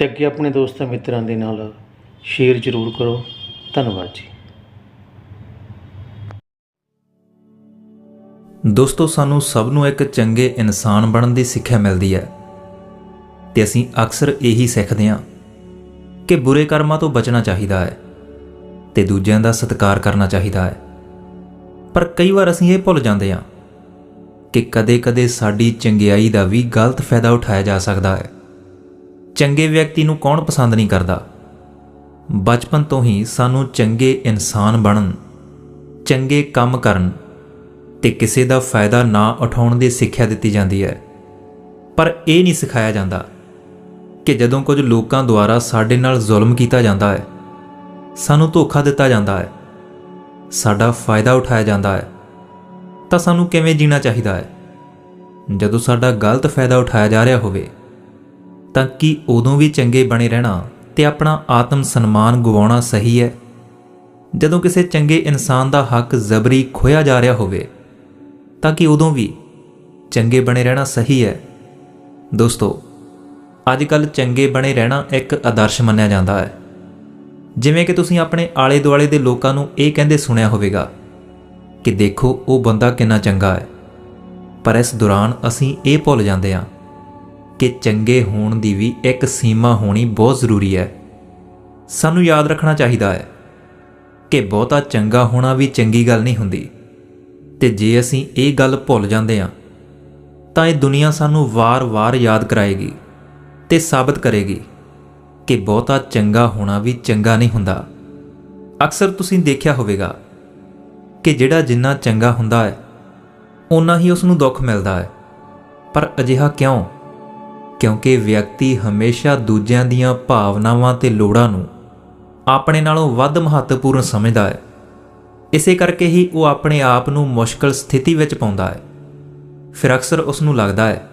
ਤੇ ਅੱਗੇ ਆਪਣੇ ਦੋਸਤਾਂ ਮਿੱਤਰਾਂ ਦੇ ਨਾਲ ਸ਼ੇਅਰ ਜ਼ਰੂਰ ਕਰੋ। ਧੰਨਵਾਦ ਜੀ। ਦੋਸਤੋ, ਸਾਨੂੰ ਸਭ ਨੂੰ ਇੱਕ ਚੰਗੇ ਇਨਸਾਨ ਬਣਨ ਦੀ ਸਿੱਖਿਆ ਮਿਲਦੀ ਹੈ ਤੇ ਅਸੀਂ ਅਕਸਰ ਇਹੀ ਸਿੱਖਦੇ ਹਾਂ ਕਿ ਬੁਰੇ ਕਰਮਾਂ ਤੋਂ ਬਚਣਾ ਚਾਹੀਦਾ ਹੈ ਤੇ ਦੂਜਿਆਂ ਦਾ ਸਤਿਕਾਰ ਕਰਨਾ ਚਾਹੀਦਾ ਹੈ। ਪਰ ਕਈ ਵਾਰ ਅਸੀਂ ਇਹ ਭੁੱਲ ਜਾਂਦੇ ਹਾਂ ਕਿ ਕਦੇ-ਕਦੇ ਸਾਡੀ ਚੰਗਿਆਈ ਦਾ ਵੀ ਗਲਤ ਫਾਇਦਾ ਉਠਾਇਆ ਜਾ ਸਕਦਾ ਹੈ। ਚੰਗੇ ਵਿਅਕਤੀ ਨੂੰ ਕੌਣ ਪਸੰਦ ਨਹੀਂ ਕਰਦਾ? ਬਚਪਨ ਤੋਂ ਹੀ ਸਾਨੂੰ ਚੰਗੇ ਇਨਸਾਨ ਬਣਨ, ਚੰਗੇ ਕੰਮ ਕਰਨ ਤੇ ਕਿਸੇ ਦਾ ਫਾਇਦਾ ਨਾ ਉਠਾਉਣ ਦੀ ਸਿੱਖਿਆ ਦਿੱਤੀ ਜਾਂਦੀ ਹੈ। ਪਰ ਇਹ ਨਹੀਂ ਸਿਖਾਇਆ ਜਾਂਦਾ ਕਿ ਜਦੋਂ ਕੁਝ ਲੋਕਾਂ ਦੁਆਰਾ ਸਾਡੇ ਨਾਲ ਜ਼ੁਲਮ ਕੀਤਾ ਜਾਂਦਾ ਹੈ, ਸਾਨੂੰ ਧੋਖਾ ਦਿੱਤਾ ਜਾਂਦਾ ਹੈ, ਸਾਡਾ ਫਾਇਦਾ ਉਠਾਇਆ ਜਾਂਦਾ ਹੈ, ਤਾਂ ਸਾਨੂੰ ਕਿਵੇਂ ਜੀਣਾ ਚਾਹੀਦਾ ਹੈ? ਜਦੋਂ ਸਾਡਾ ਗਲਤ ਫਾਇਦਾ ਉਠਾਇਆ ਜਾ ਰਿਹਾ ਹੋਵੇ ਤਾਂ ਕਿ ਉਦੋਂ ਵੀ ਚੰਗੇ ਬਣੇ ਰਹਿਣਾ ਤੇ ਆਪਣਾ ਆਤਮ ਸਨਮਾਨ ਗਵਾਉਣਾ ਸਹੀ ਹੈ। ਜਦੋਂ ਕਿਸੇ ਚੰਗੇ ਇਨਸਾਨ ਦਾ ਹੱਕ ਜ਼ਬਰੀ ਖੋਇਆ ਜਾ ਰਿਹਾ ਹੋਵੇ, ਤਾਂ ਕਿ ਉਦੋਂ ਵੀ ਚੰਗੇ ਬਣੇ ਰਹਿਣਾ ਸਹੀ ਹੈ। ਦੋਸਤੋ ਅੱਜ ਕੱਲ ਚੰਗੇ ਬਣੇ ਰਹਿਣਾ ਇੱਕ ਆਦਰਸ਼ ਮੰਨਿਆ ਜਾਂਦਾ ਹੈ। ਜਿਵੇਂ ਕਿ ਤੁਸੀਂ ਆਪਣੇ ਆਲੇ ਦੁਆਲੇ ਦੇ ਲੋਕਾਂ ਨੂੰ ਇਹ ਕਹਿੰਦੇ ਸੁਣਿਆ ਹੋਵੇਗਾ ਕਿ ਦੇਖੋ ਉਹ ਬੰਦਾ ਕਿੰਨਾ ਚੰਗਾ ਹੈ। ਪਰ ਇਸ ਦੌਰਾਨ ਅਸੀਂ ਇਹ ਭੁੱਲ ਜਾਂਦੇ ਹਾਂ ਕਿ ਚੰਗੇ ਹੋਣ ਦੀ ਵੀ ਇੱਕ ਸੀਮਾ ਹੋਣੀ ਬਹੁਤ ਜ਼ਰੂਰੀ ਹੈ। ਸਾਨੂੰ ਯਾਦ ਰੱਖਣਾ ਚਾਹੀਦਾ ਹੈ ਕਿ ਬਹੁਤਾ ਚੰਗਾ ਹੋਣਾ ਵੀ ਚੰਗੀ ਗੱਲ ਨਹੀਂ ਹੁੰਦੀ। ਤੇ ਜੇ ਅਸੀਂ ਇਹ ਗੱਲ ਭੁੱਲ ਜਾਂਦੇ ਹਾਂ, ਤਾਂ ਇਹ ਦੁਨੀਆ ਸਾਨੂੰ ਵਾਰ-ਵਾਰ ਯਾਦ ਕਰਾਏਗੀ ਤੇ ਸਾਬਤ ਕਰੇਗੀ ਕਿ ਬਹੁਤਾ ਚੰਗਾ ਹੋਣਾ ਵੀ ਚੰਗਾ ਨਹੀਂ ਹੁੰਦਾ। ਅਕਸਰ ਤੁਸੀਂ ਦੇਖਿਆ ਹੋਵੇਗਾ ਕਿ ਜਿਹੜਾ ਜਿੰਨਾ ਚੰਗਾ ਹੁੰਦਾ ਹੈ ਉਨਾ ਹੀ ਉਸ ਨੂੰ ਦੁੱਖ ਮਿਲਦਾ ਹੈ। ਪਰ ਅਜਿਹਾ ਕਿਉਂ? ਕਿਉਂਕਿ ਵਿਅਕਤੀ ਹਮੇਸ਼ਾ ਦੂਜਿਆਂ ਦੀਆਂ ਭਾਵਨਾਵਾਂ ਤੇ ਲੋੜਾਂ ਨੂੰ ਆਪਣੇ ਨਾਲੋਂ ਵੱਧ ਮਹੱਤਵਪੂਰਨ ਸਮਝਦਾ ਹੈ। ਇਸੇ ਕਰਕੇ ਹੀ ਉਹ ਆਪਣੇ ਆਪ ਨੂੰ ਮੁਸ਼ਕਲ ਸਥਿਤੀ ਵਿੱਚ ਪਾਉਂਦਾ ਹੈ। ਫਿਰ ਅਕਸਰ ਉਸ ਨੂੰ ਲੱਗਦਾ ਹੈ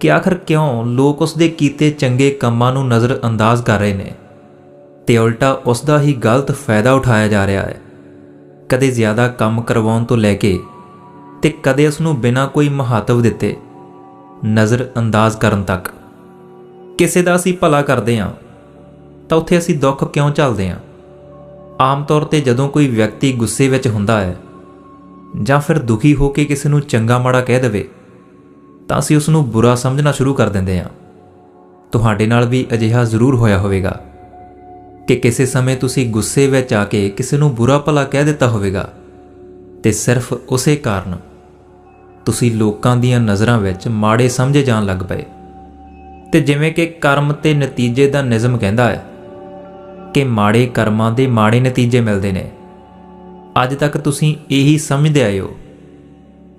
ਕਿ ਆਖਰ ਕਿਉਂ ਲੋਕ ਉਸ ਦੇ ਕੀਤੇ ਚੰਗੇ ਕੰਮਾਂ ਨੂੰ ਨਜ਼ਰ ਅੰਦਾਜ਼ ਕਰ ਰਹੇ ਨੇ ਤੇ ਉਲਟਾ ਉਸ ਦਾ ਹੀ ਗਲਤ ਫਾਇਦਾ ਉਠਾਇਆ ਜਾ ਰਿਹਾ ਹੈ। ਕਦੇ ਜ਼ਿਆਦਾ ਕੰਮ ਕਰਵਾਉਣ ਤੋਂ ਲੈ ਕੇ ਤੇ ਕਦੇ ਉਸ ਨੂੰ ਬਿਨਾਂ ਕੋਈ ਮਹੱਤਵ ਦਿੱਤੇ ਨਜ਼ਰ ਅੰਦਾਜ਼ ਕਰਨ ਤੱਕ। ਕਿਸੇ ਦਾ ਅਸੀਂ ਭਲਾ ਕਰਦੇ ਹਾਂ, ਤਾਂ ਉੱਥੇ ਅਸੀਂ ਦੁੱਖ ਕਿਉਂ ਝੱਲਦੇ ਹਾਂ? ਆਮ ਤੌਰ ਤੇ ਜਦੋਂ ਕੋਈ ਵਿਅਕਤੀ ਗੁੱਸੇ ਵਿੱਚ ਹੁੰਦਾ ਹੈ, ਜਾਂ ਫਿਰ ਦੁਖੀ ਹੋ ਕੇ ਕਿਸੇ ਨੂੰ ਚੰਗਾ ਮਾੜਾ ਕਹਿ ਦੇਵੇ, ਤਾਂ ਅਸੀਂ ਉਸ ਨੂੰ ਬੁਰਾ ਸਮਝਣਾ ਸ਼ੁਰੂ ਕਰ ਦਿੰਦੇ ਹਾਂ। ਤੁਹਾਡੇ ਨਾਲ ਵੀ ਅਜਿਹਾ ਜ਼ਰੂਰ ਹੋਇਆ ਹੋਵੇਗਾ ਕਿ ਕਿਸੇ ਸਮੇਂ ਤੁਸੀਂ ਗੁੱਸੇ ਵਿੱਚ ਆ ਕੇ ਕਿਸੇ ਨੂੰ ਬੁਰਾ ਭਲਾ ਕਹਿ ਦਿੱਤਾ ਹੋਵੇਗਾ, ਤੇ ਸਿਰਫ ਉਸੇ ਕਾਰਨ ਤੁਸੀਂ ਲੋਕਾਂ ਦੀਆਂ ਨਜ਼ਰਾਂ ਵਿੱਚ ਮਾੜੇ ਸਮਝੇ ਜਾਣ ਲੱਗ ਪਏ। ਤੇ ਜਿਵੇਂ ਕਿ ਕਰਮ ਤੇ ਨਤੀਜੇ ਦਾ ਨਿਯਮ ਕਹਿੰਦਾ ਹੈ ਕਿ ਮਾੜੇ ਕਰਮਾਂ ਦੇ ਮਾੜੇ ਨਤੀਜੇ ਮਿਲਦੇ ਨੇ। ਅੱਜ ਤੱਕ ਤੁਸੀਂ ਇਹੀ ਸਮਝਦੇ ਆਏ ਹੋ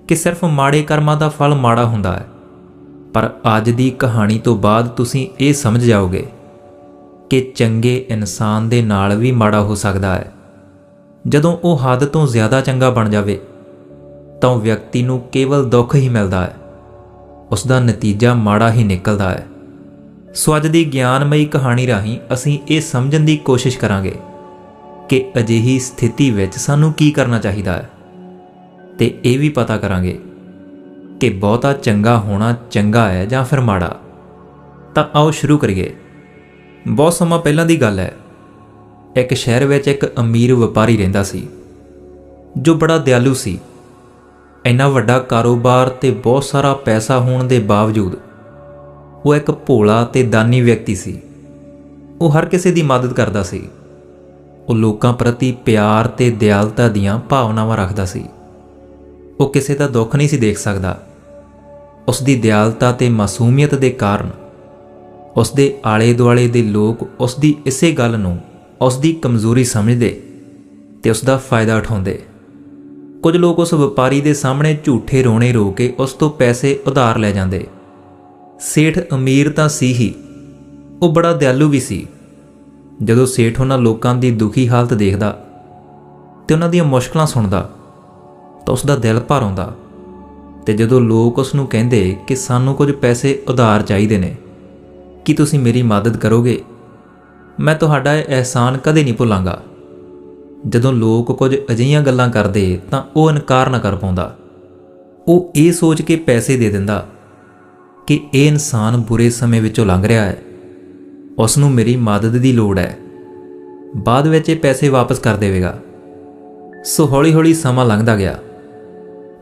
ਕਿ ਸਿਰਫ ਮਾੜੇ ਕਰਮਾਂ ਦਾ ਫਲ ਮਾੜਾ ਹੁੰਦਾ ਹੈ। ਪਰ ਅੱਜ ਦੀ ਕਹਾਣੀ ਤੋਂ ਬਾਅਦ ਤੁਸੀਂ ਇਹ ਸਮਝ ਜਾਓਗੇ ਕਿ ਚੰਗੇ ਇਨਸਾਨ ਦੇ ਨਾਲ ਵੀ ਮਾੜਾ ਹੋ ਸਕਦਾ ਹੈ। ਜਦੋਂ ਉਹ ਹੱਦ ਤੋਂ ਜ਼ਿਆਦਾ ਚੰਗਾ ਬਣ ਜਾਵੇ ਤਾਂ ਉਹ ਵਿਅਕਤੀ ਨੂੰ ਕੇਵਲ ਦੁੱਖ ਹੀ ਮਿਲਦਾ ਹੈ। ਉਸ ਦਾ ਨਤੀਜਾ ਮਾੜਾ ਹੀ ਨਿਕਲਦਾ ਹੈ। ਸੋ ਅੱਜ ਦੀ ਗਿਆਨਮਈ ਕਹਾਣੀ ਰਾਹੀਂ ਅਸੀਂ ਇਹ ਸਮਝਣ ਦੀ ਕੋਸ਼ਿਸ਼ ਕਰਾਂਗੇ ਕਿ ਅਜਿਹੀ ਸਥਿਤੀ ਵਿੱਚ ਸਾਨੂੰ ਕੀ ਕਰਨਾ ਚਾਹੀਦਾ ਹੈ। ਤੇ ਇਹ ਵੀ ਪਤਾ ਕਰਾਂਗੇ ਕਿ ਬਹੁਤਾ ਚੰਗਾ ਹੋਣਾ ਚੰਗਾ ਹੈ ਜਾਂ ਫਿਰ ਮਾੜਾ। ਤਾਂ ਆਓ ਸ਼ੁਰੂ ਕਰੀਏ। ਬਹੁਤ ਸਮਾਂ ਪਹਿਲਾਂ ਦੀ ਗੱਲ ਹੈ। ਇੱਕ ਸ਼ਹਿਰ ਵਿੱਚ ਇੱਕ ਅਮੀਰ ਵਪਾਰੀ ਰਹਿੰਦਾ ਸੀ, ਜੋ ਬੜਾ ਦਿਆਲੂ ਸੀ। ਇੰਨਾ ਵੱਡਾ ਕਾਰੋਬਾਰ ਤੇ ਬਹੁਤ ਸਾਰਾ ਪੈਸਾ ਹੋਣ ਦੇ ਬਾਵਜੂਦ ਉਹ ਇੱਕ ਭੋਲਾ ਤੇ ਦਾਨੀ ਵਿਅਕਤੀ ਸੀ। ਉਹ ਹਰ ਕਿਸੇ ਦੀ ਮਦਦ ਕਰਦਾ ਸੀ। ਉਹ ਲੋਕਾਂ ਪ੍ਰਤੀ ਪਿਆਰ ਤੇ ਦਿਆਲਤਾ ਦੀਆਂ ਭਾਵਨਾਵਾਂ ਰੱਖਦਾ ਸੀ। ਉਹ ਕਿਸੇ ਦਾ ਦੁੱਖ ਨਹੀਂ ਸੀ ਦੇਖ ਸਕਦਾ। ਉਸ ਦੀ ਦਿਆਲਤਾ ਤੇ ਮਾਸੂਮੀਅਤ ਦੇ ਕਾਰਨ ਉਸ ਦੇ ਆਲੇ ਦੁਆਲੇ ਦੇ ਲੋਕ ਉਸ ਦੀ ਇਸੇ ਗੱਲ ਨੂੰ ਉਸ ਦੀ ਕਮਜ਼ੋਰੀ ਸਮਝਦੇ ਤੇ ਉਸ ਦਾ ਫਾਇਦਾ ਉਠਾਉਂਦੇ। ਕੁਝ ਲੋਕ ਉਸ ਵਪਾਰੀ ਦੇ ਸਾਹਮਣੇ ਝੂਠੇ ਰੋਣੇ ਰੋ ਕੇ ਉਸ ਤੋਂ ਪੈਸੇ ਉਧਾਰ ਲੈ ਜਾਂਦੇ। ਸੇਠ ਅਮੀਰ ਤਾਂ ਸੀ ਹੀ, ਉਹ ਬੜਾ ਦਿਆਲੂ ਵੀ ਸੀ। ਜਦੋਂ ਸੇਠ ਉਹਨਾਂ ਲੋਕਾਂ ਦੀ ਦੁਖੀ ਹਾਲਤ ਦੇਖਦਾ ਤੇ ਉਹਨਾਂ ਦੀਆਂ ਮੁਸ਼ਕਲਾਂ ਸੁਣਦਾ ਤਾਂ ਉਸ ਦਾ ਦਿਲ ਭਰ ਆਉਂਦਾ ਤੇ ਜਦੋਂ ਲੋਕ ਉਸ ਨੂੰ ਕਹਿੰਦੇ ਕਿ ਸਾਨੂੰ ਕੁਝ ਪੈਸੇ ਉਧਾਰ ਚਾਹੀਦੇ ਨੇ, ਕੀ ਤੁਸੀਂ ਮੇਰੀ ਮਦਦ ਕਰੋਗੇ? ਮੈਂ ਤੁਹਾਡਾ ਇਹ ਅਹਿਸਾਨ ਕਦੇ ਨਹੀਂ ਭੁੱਲਾਂਗਾ। ਜਦੋਂ ਲੋਕ ਕੁਝ ਅਜਿਹੀਆਂ ਗੱਲਾਂ ਕਰਦੇ ਤਾਂ ਉਹ ਇਨਕਾਰ ਨਾ ਕਰ ਪਾਉਂਦਾ। ਉਹ ਇਹ ਸੋਚ ਕੇ ਪੈਸੇ ਦੇ ਦਿੰਦਾ ਕਿ ਇਹ ਇਨਸਾਨ ਬੁਰੇ ਸਮੇਂ ਵਿੱਚੋਂ ਲੰਘ ਰਿਹਾ ਹੈ। ਉਸ ਨੂੰ ਮੇਰੀ ਮਦਦ ਦੀ ਲੋੜ ਹੈ। ਬਾਅਦ ਵਿੱਚ ਇਹ ਪੈਸੇ ਵਾਪਸ ਕਰ ਦੇਵੇਗਾ। ਸੋ ਹੌਲੀ-ਹੌਲੀ ਸਮਾਂ ਲੰਘਦਾ ਗਿਆ।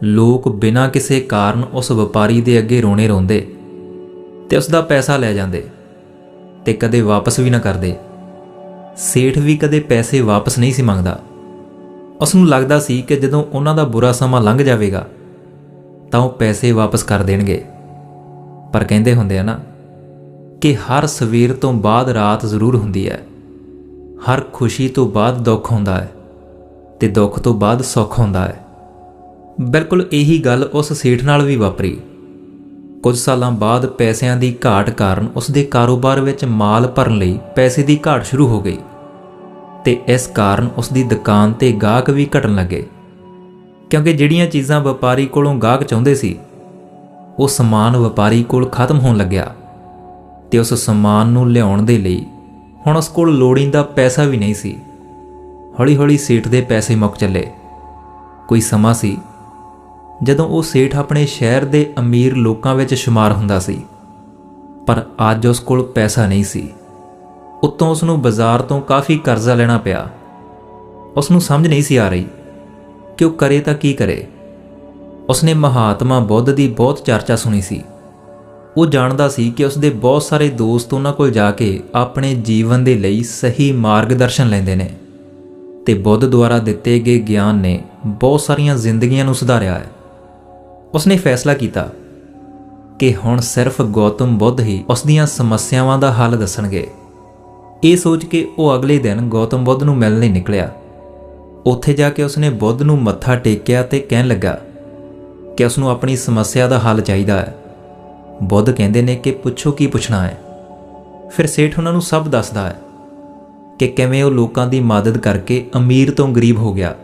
ਲੋਕ ਬਿਨਾਂ ਕਿਸੇ ਕਾਰਨ ਉਸ ਵਪਾਰੀ ਦੇ ਅੱਗੇ ਰੋਣੇ ਰੋਂਦੇ ਤੇ ਉਸ ਦਾ ਪੈਸਾ ਲੈ ਜਾਂਦੇ ਤੇ ਕਦੇ ਵਾਪਸ ਵੀ ਨਾ ਕਰਦੇ। ਸੇਠ ਵੀ ਕਦੇ ਪੈਸੇ ਵਾਪਸ ਨਹੀਂ ਸੀ ਮੰਗਦਾ। ਉਸ ਨੂੰ ਲੱਗਦਾ ਸੀ ਕਿ ਜਦੋਂ ਉਹਨਾਂ ਦਾ ਬੁਰਾ ਸਮਾਂ ਲੰਘ ਜਾਵੇਗਾ, ਤਾਂ ਉਹ ਪੈਸੇ ਵਾਪਸ ਕਰ ਦੇਣਗੇ। ਪਰ ਕਹਿੰਦੇ ਹੁੰਦੇ ਆ ਨਾ ਕਿ ਹਰ ਸਵੇਰ ਤੋਂ ਬਾਅਦ ਰਾਤ ਜ਼ਰੂਰ ਹੁੰਦੀ ਹੈ। ਹਰ ਖੁਸ਼ੀ ਤੋਂ ਬਾਅਦ ਦੁੱਖ ਹੁੰਦਾ ਹੈ ਤੇ ਦੁੱਖ ਤੋਂ ਬਾਅਦ ਸੁੱਖ ਹੁੰਦਾ ਹੈ। ਬਿਲਕੁਲ ਇਹੀ ਗੱਲ ਉਸ ਸੇਠ ਨਾਲ ਵੀ ਵਾਪਰੀ। ਕੁਝ ਸਾਲਾਂ ਬਾਅਦ ਪੈਸਿਆਂ ਦੀ ਘਾਟ ਕਾਰਨ ਉਸ ਦੇ ਕਾਰੋਬਾਰ ਵਿੱਚ ਮਾਲ ਭਰਨ ਲਈ ਪੈਸੇ ਦੀ ਘਾਟ ਸ਼ੁਰੂ ਹੋ ਗਈ ਤੇ ਇਸ ਕਾਰਨ ਉਸ ਦੀ ਦੁਕਾਨ ਤੇ ਗਾਹਕ ਵੀ ਘਟਣ ਲੱਗੇ। ਕਿਉਂਕਿ ਜਿਹੜੀਆਂ ਚੀਜ਼ਾਂ ਵਪਾਰੀ ਕੋਲੋਂ ਗਾਹਕ ਚਾਹੁੰਦੇ ਸੀ, ਉਹ ਸਮਾਨ ਵਪਾਰੀ ਕੋਲ ਖਤਮ ਹੋਣ ਲੱਗਿਆ ਤੇ ਉਸ ਸਮਾਨ ਨੂੰ ਲਿਆਉਣ ਦੇ ਲਈ ਹੁਣ ਉਸ ਕੋਲ ਲੋੜੀਂਦਾ ਪੈਸਾ ਵੀ ਨਹੀਂ ਸੀ। ਹੌਲੀ-ਹੌਲੀ ਸੇਠ ਦੇ ਪੈਸੇ ਮੁੱਕ ਚੱਲੇ। ਕੋਈ ਸਮਾਂ ਸੀ ਜਦੋਂ ਉਹ ਸੇਠ ਆਪਣੇ ਸ਼ਹਿਰ ਦੇ ਅਮੀਰ ਲੋਕਾਂ ਵਿੱਚ ਸ਼ੁਮਾਰ ਹੁੰਦਾ ਸੀ। ਪਰ ਅੱਜ ਉਸ ਕੋਲ ਪੈਸਾ ਨਹੀਂ ਸੀ। ਉੱਤੋਂ ਉਸ ਨੂੰ ਬਾਜ਼ਾਰ ਤੋਂ ਕਾਫੀ ਕਰਜ਼ਾ ਲੈਣਾ ਪਿਆ। ਉਸ ਨੂੰ ਸਮਝ ਨਹੀਂ ਸੀ ਆ ਰਹੀ ਕਿ ਉਹ ਕਰੇ ਤਾਂ ਕੀ ਕਰੇ। ਉਸਨੇ ਮਹਾਤਮਾ ਬੁੱਧ ਦੀ ਬਹੁਤ ਚਰਚਾ ਸੁਣੀ ਸੀ। ਉਹ ਜਾਣਦਾ ਸੀ ਕਿ ਉਸਦੇ ਬਹੁਤ ਸਾਰੇ ਦੋਸਤ ਉਹਨਾਂ ਕੋਲ ਜਾ ਕੇ ਆਪਣੇ ਜੀਵਨ ਦੇ ਲਈ ਸਹੀ ਮਾਰਗਦਰਸ਼ਨ ਲੈਂਦੇ ਨੇ ਤੇ ਬੁੱਧ ਦੁਆਰਾ ਦਿੱਤੇ ਗਏ ਗਿਆਨ ਨੇ ਬਹੁਤ ਸਾਰੀਆਂ ਜ਼ਿੰਦਗੀਆਂ ਨੂੰ ਸੁਧਾਰਿਆ ਹੈ। ਉਸਨੇ ਫੈਸਲਾ ਕੀਤਾ ਕਿ ਹੁਣ ਸਿਰਫ ਗੌਤਮ ਬੁੱਧ ਹੀ ਉਸ ਦੀਆਂ ਸਮੱਸਿਆਵਾਂ ਦਾ ਹੱਲ ਦੱਸਣਗੇ। ਇਹ ਸੋਚ ਕੇ ਉਹ ਅਗਲੇ ਦਿਨ ਗੌਤਮ ਬੁੱਧ ਨੂੰ ਮਿਲਣ ਲਈ ਨਿਕਲਿਆ। ਉੱਥੇ ਜਾ ਕੇ ਉਸਨੇ ਬੁੱਧ ਨੂੰ ਮੱਥਾ ਟੇਕਿਆ ਤੇ ਕਹਿਣ ਲੱਗਾ ਕਿ ਉਸ ਨੂੰ ਆਪਣੀ ਸਮੱਸਿਆ ਦਾ ਹੱਲ ਚਾਹੀਦਾ ਹੈ। ਬੁੱਧ ਕਹਿੰਦੇ ਨੇ ਕਿ ਪੁੱਛੋ ਕੀ ਪੁੱਛਣਾ ਹੈ। ਫਿਰ ਸੇਠ ਉਹਨਾਂ ਨੂੰ ਸਭ ਦੱਸਦਾ ਹੈ ਕਿ ਕਿਵੇਂ ਉਹ ਲੋਕਾਂ ਦੀ ਮਦਦ ਕਰਕੇ ਅਮੀਰ ਤੋਂ ਗਰੀਬ ਹੋ ਗਿਆ।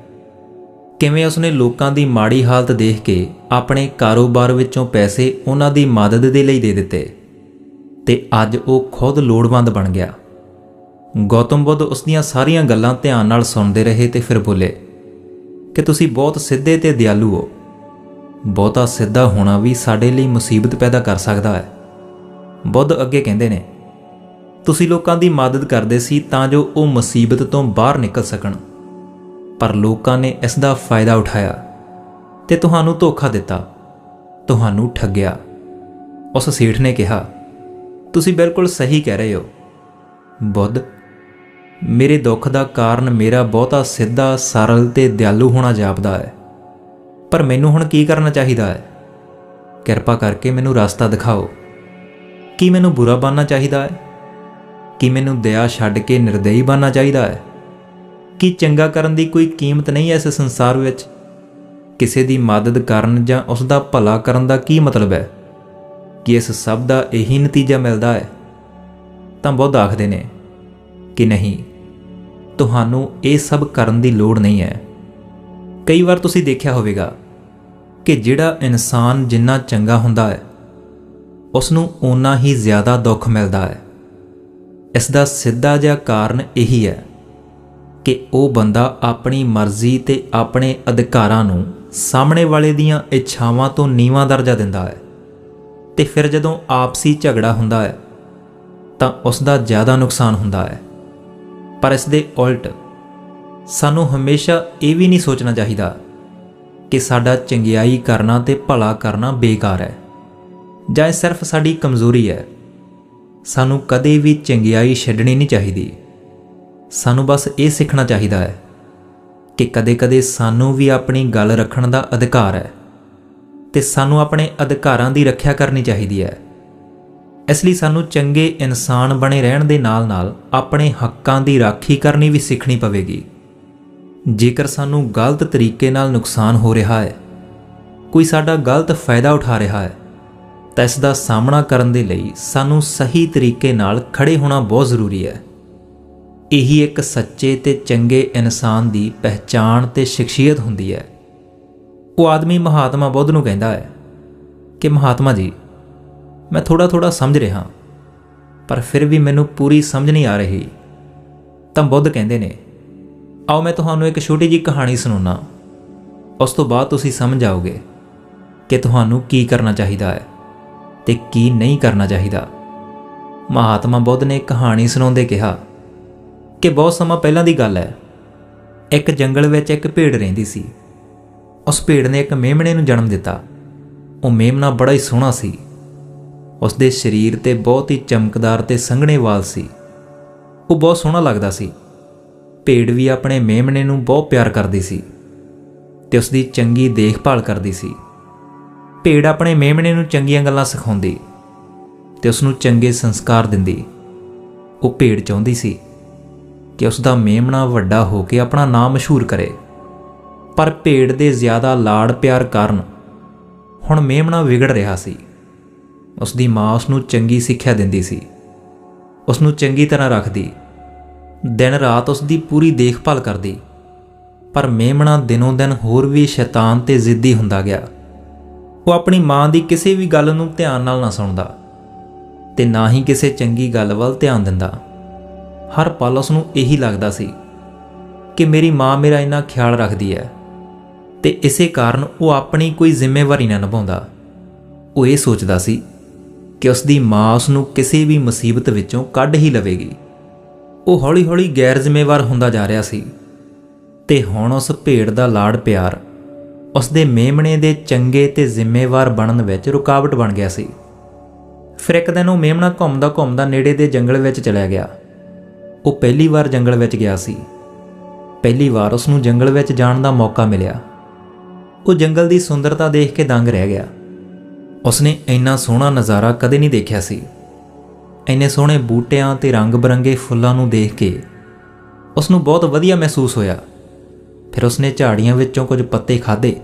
ਕਿਵੇਂ ਉਸਨੇ ਲੋਕਾਂ ਦੀ ਮਾੜੀ ਹਾਲਤ ਦੇਖ ਕੇ ਆਪਣੇ ਕਾਰੋਬਾਰ ਵਿੱਚੋਂ ਪੈਸੇ ਉਹਨਾਂ ਦੀ ਮਦਦ ਦੇ ਲਈ ਦੇ ਦਿੱਤੇ ਤੇ ਅੱਜ ਉਹ ਖੁਦ ਲੋੜਵੰਦ ਬਣ ਗਿਆ। ਗੌਤਮ ਬੁੱਧ ਉਸ ਦੀਆਂ ਸਾਰੀਆਂ ਗੱਲਾਂ ਧਿਆਨ ਨਾਲ ਸੁਣਦੇ ਰਹੇ ਤੇ ਫਿਰ ਬੋਲੇ, ਕਿ ਤੁਸੀਂ ਬਹੁਤ ਸਿੱਧੇ ਤੇ ਦਿਆਲੂ ਹੋ। ਬਹੁਤਾ ਸਿੱਧਾ ਹੋਣਾ ਵੀ ਸਾਡੇ ਲਈ ਮੁਸੀਬਤ ਪੈਦਾ ਕਰ ਸਕਦਾ ਹੈ। ਬੁੱਧ ਅੱਗੇ ਕਹਿੰਦੇ ਨੇ, ਤੁਸੀਂ ਲੋਕਾਂ ਦੀ ਮਦਦ ਕਰਦੇ ਸੀ ਤਾਂ ਜੋ ਉਹ ਮੁਸੀਬਤ ਤੋਂ ਬਾਹਰ ਨਿਕਲ ਸਕਣ। ਪਰ ਲੋਕਾਂ ਨੇ ਇਸ ਦਾ ਫਾਇਦਾ ਉਠਾਇਆ ਤੇ ਤੁਹਾਨੂੰ ਧੋਖਾ ਦਿੱਤਾ, ਤੁਹਾਨੂੰ ਠੱਗਿਆ। ਉਸ ਸੇਠ ਨੇ ਕਿਹਾ, ਤੁਸੀਂ ਬਿਲਕੁਲ ਸਹੀ ਕਹਿ ਰਹੇ ਹੋ। ਬੁੱਧ, ਮੇਰੇ ਦੁੱਖ ਦਾ ਕਾਰਨ ਮੇਰਾ ਬਹੁਤਾ ਸਿੱਧਾ, ਸਰਲ ਤੇ ਦਿਆਲੂ ਹੋਣਾ ਜਾਪਦਾ ਹੈ। ਪਰ ਮੈਨੂੰ ਹੁਣ ਕੀ ਕਰਨਾ ਚਾਹੀਦਾ ਹੈ? ਕਿਰਪਾ ਕਰਕੇ ਮੈਨੂੰ ਰਸਤਾ ਦਿਖਾਓ। ਕੀ ਮੈਨੂੰ ਬੁਰਾ ਬਣਨਾ ਚਾਹੀਦਾ ਹੈ? ਕੀ ਮੈਨੂੰ ਦਇਆ ਛੱਡ ਕੇ ਨਿਰਦਈ ਬਣਨਾ ਚਾਹੀਦਾ ਹੈ? ਕੀ ਚੰਗਾ ਕਰਨ ਦੀ ਕੋਈ ਕੀਮਤ ਨਹੀਂ ਹੈ ਇਸ ਸੰਸਾਰ ਵਿੱਚ? ਕਿਸੇ ਦੀ ਮਦਦ ਕਰਨ ਜਾਂ ਉਸ ਦਾ ਭਲਾ ਕਰਨ ਦਾ ਕੀ ਮਤਲਬ ਹੈ ਕਿ ਇਸ ਸਭ ਦਾ ਇਹੀ ਨਤੀਜਾ ਮਿਲਦਾ ਹੈ ਤਾਂ ਬਹੁਤ ਆਖਦੇ ਨੇ ਕਿ ਨਹੀਂ, ਤੁਹਾਨੂੰ ਇਹ ਸਭ ਕਰਨ ਦੀ ਲੋੜ ਨਹੀਂ ਹੈ ਕਈ ਵਾਰ ਤੁਸੀਂ ਦੇਖਿਆ ਹੋਵੇਗਾ ਕਿ ਜਿਹੜਾ ਇਨਸਾਨ ਜਿੰਨਾ ਚੰਗਾ ਹੁੰਦਾ ਹੈ ਉਸ ਨੂੰ ਓਨਾ ਹੀ ਜ਼ਿਆਦਾ ਦੁੱਖ ਮਿਲਦਾ ਹੈ ਇਸ ਦਾ ਸਿੱਧਾ ਜਿਹਾ ਕਾਰਨ ਇਹੀ ਹੈ ਕਿ ਉਹ ਬੰਦਾ ਆਪਣੀ ਮਰਜ਼ੀ ਤੇ ਆਪਣੇ ਅਧਿਕਾਰਾਂ ਨੂੰ ਸਾਹਮਣੇ ਵਾਲੇ ਦੀਆਂ ਇੱਛਾਵਾਂ ਤੋਂ ਨੀਵਾਂ ਦਰਜਾ ਦਿੰਦਾ ਹੈ ਤੇ ਫਿਰ ਜਦੋਂ ਆਪਸੀ ਝਗੜਾ ਹੁੰਦਾ ਹੈ, ਤਾਂ ਉਸ ਦਾ ਜ਼ਿਆਦਾ ਨੁਕਸਾਨ ਹੁੰਦਾ ਹੈ। ਪਰ ਇਸ ਦੇ ਉਲਟ ਸਾਨੂੰ ਹਮੇਸ਼ਾ ਇਹ ਵੀ ਨਹੀਂ ਸੋਚਣਾ ਚਾਹੀਦਾ ਕਿ ਸਾਡਾ ਚੰਗਿਆਈ ਕਰਨਾ ਤੇ ਭਲਾ ਕਰਨਾ ਬੇਕਾਰ ਹੈ ਜਾਂ ਇਹ ਸਿਰਫ ਸਾਡੀ ਕਮਜ਼ੋਰੀ ਹੈ। ਸਾਨੂੰ ਕਦੇ ਵੀ ਚੰਗਿਆਈ ਛੱਡਣੀ ਨਹੀਂ ਚਾਹੀਦੀ। ਸਾਨੂੰ ਬਸ ਇਹ ਸਿੱਖਣਾ ਚਾਹੀਦਾ ਹੈ ਕਿ ਕਦੇ-ਕਦੇ ਸਾਨੂੰ ਵੀ ਆਪਣੀ ਗੱਲ ਰੱਖਣ ਦਾ ਅਧਿਕਾਰ ਹੈ ਤੇ ਸਾਨੂੰ ਆਪਣੇ ਅਧਿਕਾਰਾਂ ਦੀ ਰੱਖਿਆ ਕਰਨੀ ਚਾਹੀਦੀ ਹੈ। ਇਸ ਲਈ ਸਾਨੂੰ ਚੰਗੇ ਇਨਸਾਨ ਬਣੇ ਰਹਿਣ ਦੇ ਨਾਲ-ਨਾਲ ਆਪਣੇ ਹੱਕਾਂ ਦੀ ਰਾਖੀ ਕਰਨੀ ਵੀ ਸਿੱਖਣੀ ਪਵੇਗੀ। ਜੇਕਰ ਸਾਨੂੰ ਗਲਤ ਤਰੀਕੇ ਨਾਲ ਨੁਕਸਾਨ ਹੋ ਰਿਹਾ ਹੈ, ਕੋਈ ਸਾਡਾ ਗਲਤ ਫਾਇਦਾ ਉਠਾ ਰਿਹਾ ਹੈ, ਤਾਂ ਇਸ ਦਾ ਸਾਹਮਣਾ ਕਰਨ ਦੇ ਲਈ ਸਾਨੂੰ ਸਹੀ ਤਰੀਕੇ ਨਾਲ ਖੜੇ ਹੋਣਾ ਬਹੁਤ ਜ਼ਰੂਰੀ ਹੈ। ਇਹੀ ਇੱਕ ਸੱਚੇ ਤੇ ਚੰਗੇ ਇਨਸਾਨ ਦੀ ਪਹਿਚਾਣ ਤੇ ਸ਼ਖਸੀਅਤ ਹੁੰਦੀ ਹੈ। ਉਹ ਆਦਮੀ ਮਹਾਤਮਾ ਬੁੱਧ ਨੂੰ ਕਹਿੰਦਾ ਹੈ ਕਿ, ਮਹਾਤਮਾ ਜੀ, ਮੈਂ ਥੋੜਾ ਥੋੜਾ ਸਮਝ ਰਿਹਾ ਪਰ ਫਿਰ ਵੀ ਮੈਨੂੰ ਪੂਰੀ ਸਮਝ ਨਹੀਂ ਆ ਰਹੀ। ਤਾਂ ਬੁੱਧ ਕਹਿੰਦੇ ਨੇ, ਆਓ, ਮੈਂ ਤੁਹਾਨੂੰ ਇੱਕ ਛੋਟੀ ਜੀ ਕਹਾਣੀ ਸੁਣਾਉਣਾ ਉਸ ਤੋਂ ਬਾਅਦ ਤੁਸੀਂ ਸਮਝ ਆਓਗੇ ਕਿ ਤੁਹਾਨੂੰ ਕੀ ਕਰਨਾ ਚਾਹੀਦਾ ਹੈ ਤੇ ਕੀ ਨਹੀਂ ਕਰਨਾ ਚਾਹੀਦਾ। ਮਹਾਤਮਾ ਬੁੱਧ ਨੇ ਕਹਾਣੀ ਸੁਣਾਉਂਦੇ ਕਿਹਾ ਕਿ ਬਹੁਤ ਸਮਾਂ ਪਹਿਲਾਂ ਦੀ ਗੱਲ ਹੈ। ਇੱਕ ਜੰਗਲ ਵਿੱਚ ਇੱਕ ਭੇਡ ਰਹਿੰਦੀ ਸੀ। ਉਸ ਭੇਡ ਨੇ ਇੱਕ ਮੇਮਣੇ ਨੂੰ ਜਨਮ ਦਿੱਤਾ। ਉਹ ਮੇਮਣਾ ਬੜਾ ਹੀ ਸੋਹਣਾ ਸੀ। ਉਸ ਦੇ ਸਰੀਰ ਤੇ ਬਹੁਤ ਹੀ ਚਮਕਦਾਰ ਤੇ ਸੰਘਣੇ ਵਾਲ ਸੀ। ਉਹ ਬਹੁਤ ਸੋਹਣਾ ਲੱਗਦਾ ਸੀ। ਭੇਡ ਵੀ ਆਪਣੇ ਮੇਮਣੇ ਨੂੰ ਬਹੁਤ ਪਿਆਰ ਕਰਦੀ ਸੀ ਤੇ ਉਸ ਦੀ ਚੰਗੀ ਦੇਖਭਾਲ ਕਰਦੀ ਸੀ। ਭੇਡ ਆਪਣੇ ਮੇਮਣੇ ਨੂੰ ਚੰਗੀਆਂ ਗੱਲਾਂ ਸਿਖਾਉਂਦੀ ਤੇ ਉਸ ਨੂੰ ਚੰਗੇ ਸੰਸਕਾਰ ਦਿੰਦੀ। ਉਹ ਭੇਡ ਚਾਹੁੰਦੀ ਸੀ। ਕਿ ਉਸ ਦਾ ਮੇਮਣਾ ਵੱਡਾ ਹੋ ਕੇ ਆਪਣਾ ਨਾਮ ਮਸ਼ਹੂਰ ਕਰੇ। ਪਰ ਭੇਡ ਦੇ ਜ਼ਿਆਦਾ ਲਾੜ ਪਿਆਰ ਕਾਰਨ ਹੁਣ ਮੇਮਣਾ ਵਿਗੜ ਰਿਹਾ ਸੀ। ਉਸ ਦੀ ਮਾਂ ਉਸ ਨੂੰ ਚੰਗੀ ਸਿੱਖਿਆ ਦਿੰਦੀ ਸੀ। ਉਸ ਨੂੰ ਚੰਗੀ ਤਰ੍ਹਾਂ ਰੱਖਦੀ। ਦਿਨ ਰਾਤ ਉਸ ਦੀ ਪੂਰੀ ਦੇਖਭਾਲ ਕਰਦੀ। ਪਰ ਮੇਮਣਾ ਦਿਨੋਂ ਦਿਨ ਹੋਰ ਵੀ ਸ਼ੈਤਾਨ ਤੇ ਜ਼ਿੱਦੀ ਹੁੰਦਾ ਗਿਆ। ਉਹ ਆਪਣੀ ਮਾਂ ਦੀ ਕਿਸੇ ਵੀ ਗੱਲ ਨੂੰ ਧਿਆਨ ਨਾਲ ਨਾ ਸੁਣਦਾ ਤੇ ਨਾ ਹੀ ਕਿਸੇ ਚੰਗੀ ਗੱਲ ਵੱਲ ਧਿਆਨ ਦਿੰਦਾ। ਹਰ ਪਲ ਉਸ ਨੂੰ ਇਹੀ ਲੱਗਦਾ ਸੀ ਕਿ ਮੇਰੀ ਮਾਂ ਮੇਰਾ ਇੰਨਾ ਖਿਆਲ ਰੱਖਦੀ ਹੈ ਤੇ ਇਸੇ ਕਾਰਨ ਉਹ ਆਪਣੀ ਕੋਈ ਜ਼ਿੰਮੇਵਾਰੀ ਨਾ ਨਿਭਾਉਂਦਾ। ਉਹ ਇਹ ਸੋਚਦਾ ਸੀ ਕਿ ਉਸ ਦੀ ਮਾਂ ਉਸ ਨੂੰ ਕਿਸੇ ਵੀ ਮੁਸੀਬਤ ਵਿੱਚੋਂ ਕੱਢ ਹੀ ਲਵੇਗੀ। ਉਹ ਹੌਲੀ-ਹੌਲੀ ਗੈਰ ਜ਼ਿੰਮੇਵਾਰ ਹੁੰਦਾ ਜਾ ਰਿਹਾ ਸੀ ਤੇ ਹੁਣ ਉਸ ਭੇਡ ਦਾ ਲਾੜ ਪਿਆਰ ਉਸ ਦੇ ਮੇਮਣੇ ਦੇ ਚੰਗੇ ਤੇ ਜ਼ਿੰਮੇਵਾਰ ਬਣਨ ਵਿੱਚ ਰੁਕਾਵਟ ਬਣ ਗਿਆ ਸੀ। ਫਿਰ ਇੱਕ ਦਿਨ ਉਹ ਮੇਮਣਾ ਘੁੰਮਦਾ ਘੁੰਮਦਾ ਨੇੜੇ ਦੇ ਜੰਗਲ ਵਿੱਚ ਚਲਾ ਗਿਆ। ਉਹ ਪਹਿਲੀ ਵਾਰ ਜੰਗਲ ਵਿੱਚ ਗਿਆ ਸੀ। ਪਹਿਲੀ ਵਾਰ ਉਸ ਨੂੰ ਜੰਗਲ ਵਿੱਚ ਜਾਣ ਦਾ ਮੌਕਾ ਮਿਲਿਆ। ਉਹ ਜੰਗਲ ਦੀ ਸੁੰਦਰਤਾ ਦੇਖ ਕੇ ਦੰਗ ਰਹਿ ਗਿਆ। ਉਸਨੇ ਇੰਨਾ ਸੋਹਣਾ ਨਜ਼ਾਰਾ ਕਦੇ ਨਹੀਂ ਦੇਖਿਆ ਸੀ। ਇੰਨੇ ਸੋਹਣੇ ਬੂਟਿਆਂ ਤੇ ਰੰਗ-ਬਰੰਗੇ ਫੁੱਲਾਂ ਨੂੰ ਦੇਖ ਕੇ ਉਸ ਨੂੰ ਬਹੁਤ ਵਧੀਆ ਮਹਿਸੂਸ ਹੋਇਆ। ਫਿਰ ਉਸਨੇ ਝਾੜੀਆਂ ਵਿੱਚੋਂ ਕੁਝ ਪੱਤੇ ਖਾਧੇ।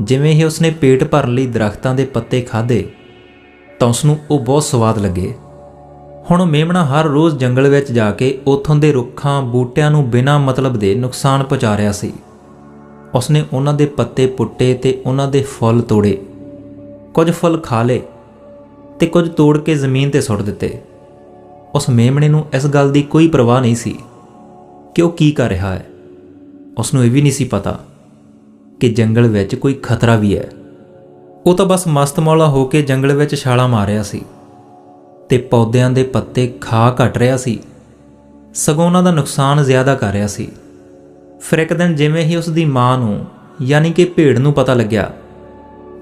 ਜਿਵੇਂ ਹੀ ਉਸਨੇ ਪੇਟ ਭਰ ਲਈ ਦਰਖਤਾਂ ਦੇ ਪੱਤੇ ਖਾਧੇ ਤਾਂ ਉਸ ਨੂੰ ਉਹ ਬਹੁਤ ਸਵਾਦ ਲੱਗੇ। ਹੁਣ ਮੇਮਣਾ ਹਰ ਰੋਜ਼ ਜੰਗਲ ਵਿੱਚ ਜਾ ਕੇ ਉੱਥੋਂ ਦੇ ਰੁੱਖਾਂ, ਬੂਟਿਆਂ ਨੂੰ ਬਿਨਾਂ ਮਤਲਬ ਦੇ ਨੁਕਸਾਨ ਪਹੁੰਚਾ ਰਿਹਾ ਸੀ। ਉਸਨੇ ਉਹਨਾਂ ਦੇ ਪੱਤੇ ਪੁੱਟੇ ਤੇ ਉਹਨਾਂ ਦੇ ਫੁੱਲ ਤੋੜੇ। ਕੁਝ ਫੁੱਲ ਖਾ ਲਏ ਤੇ ਕੁਝ ਤੋੜ ਕੇ ਜ਼ਮੀਨ ਤੇ ਸੁੱਟ ਦਿੱਤੇ। ਉਸ ਮੇਮਣੇ ਨੂੰ ਇਸ ਗੱਲ ਦੀ ਕੋਈ ਪਰਵਾਹ ਨਹੀਂ ਸੀ ਕਿ ਉਹ ਕੀ ਕਰ ਰਿਹਾ ਹੈ। ਉਸ ਨੂੰ ਇਹ ਵੀ ਨਹੀਂ ਸੀ ਪਤਾ ਕਿ ਜੰਗਲ ਵਿੱਚ ਕੋਈ ਖਤਰਾ ਵੀ ਹੈ। ਉਹ ਤਾਂ ਬਸ ਮਸਤ ਮੌਲਾ ਹੋ ਕੇ ਜੰਗਲ ਵਿੱਚ ਛਾਲਾਂ ਮਾਰ ਰਿਹਾ ਸੀ। ਤੇ ਪੌਦਿਆਂ ਦੇ ਪੱਤੇ ਖਾ ਘਟ ਰਿਹਾ ਸੀ। ਸਗੋਂ ਉਹਨਾਂ ਦਾ ਨੁਕਸਾਨ ਜ਼ਿਆਦਾ ਕਰ ਰਿਹਾ ਸੀ। ਫਿਰ ਇੱਕ ਦਿਨ ਜਿਵੇਂ ਹੀ ਉਸ ਦੀ ਮਾਂ ਨੂੰ, ਯਾਨੀ ਕਿ ਭੇਡ ਨੂੰ ਪਤਾ ਲੱਗਿਆ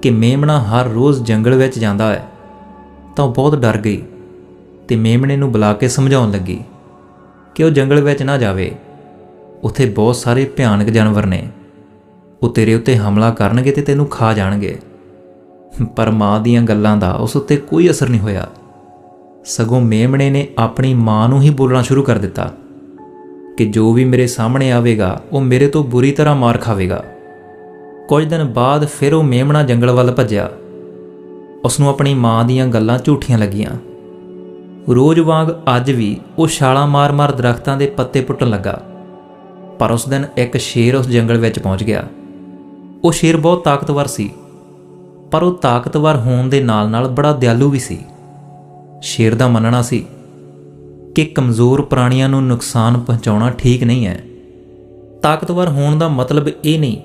ਕਿ ਮੇਮਣਾ ਹਰ ਰੋਜ਼ ਜੰਗਲ ਵਿੱਚ ਜਾਂਦਾ ਹੈ, ਤਾਂ ਉਹ ਬਹੁਤ ਡਰ ਗਈ ਤੇ ਮੇਮਣੇ ਨੂੰ ਬੁਲਾ ਕੇ ਸਮਝਾਉਣ ਲੱਗੀ ਕਿ ਉਹ ਜੰਗਲ ਵਿੱਚ ਨਾ ਜਾਵੇ। ਉੱਥੇ ਬਹੁਤ ਸਾਰੇ ਭਿਆਨਕ ਜਾਨਵਰ ਨੇ। ਉਹ ਤੇਰੇ ਉੱਤੇ ਹਮਲਾ ਕਰਨਗੇ ਤੇ ਤੈਨੂੰ ਖਾ ਜਾਣਗੇ। ਪਰ ਮਾਂ ਦੀਆਂ ਗੱਲਾਂ ਦਾ ਉਸ ਉੱਤੇ ਕੋਈ ਅਸਰ ਨਹੀਂ ਹੋਇਆ। ਸਗੋਂ ਮੇਮਣੇ ਨੇ ਆਪਣੀ ਮਾਂ ਨੂੰ ਹੀ ਬੋਲਣਾ ਸ਼ੁਰੂ ਕਰ ਦਿੱਤਾ ਕਿ ਜੋ ਵੀ ਮੇਰੇ ਸਾਹਮਣੇ ਆਵੇਗਾ, ਉਹ ਮੇਰੇ ਤੋਂ ਬੁਰੀ ਤਰ੍ਹਾਂ ਮਾਰ ਖਾਵੇਗਾ। ਕੁਝ ਦਿਨ ਬਾਅਦ ਫਿਰ ਉਹ ਮੇਮਣਾ ਜੰਗਲ ਵੱਲ ਭੱਜਿਆ। ਉਸ ਨੂੰ ਆਪਣੀ ਮਾਂ ਦੀਆਂ ਗੱਲਾਂ ਝੂਠੀਆਂ ਲੱਗੀਆਂ। ਰੋਜ਼ ਵਾਂਗ ਅੱਜ ਵੀ ਉਹ ਛਾਲਾਂ ਮਾਰ-ਮਾਰ ਦਰਖਤਾਂ ਦੇ ਪੱਤੇ ਪੁੱਟਣ ਲੱਗਾ। ਪਰ ਉਸ ਦਿਨ ਇੱਕ ਸ਼ੇਰ ਉਸ ਜੰਗਲ ਵਿੱਚ ਪਹੁੰਚ ਗਿਆ। ਉਹ ਸ਼ੇਰ ਬਹੁਤ ਤਾਕਤਵਰ ਸੀ। ਪਰ ਉਹ ਤਾਕਤਵਰ ਹੋਣ ਦੇ ਨਾਲ-ਨਾਲ ਬੜਾ ਦਿਆਲੂ ਵੀ ਸੀ। ਸ਼ੇਰ ਦਾ ਮੰਨਣਾ ਸੀ ਕਿ ਕਮਜ਼ੋਰ ਪ੍ਰਾਣੀਆਂ ਨੂੰ ਨੁਕਸਾਨ ਪਹੁੰਚਾਉਣਾ ਠੀਕ ਨਹੀਂ ਹੈ। ਤਾਕਤਵਰ ਹੋਣ ਦਾ ਮਤਲਬ ਇਹ ਨਹੀਂ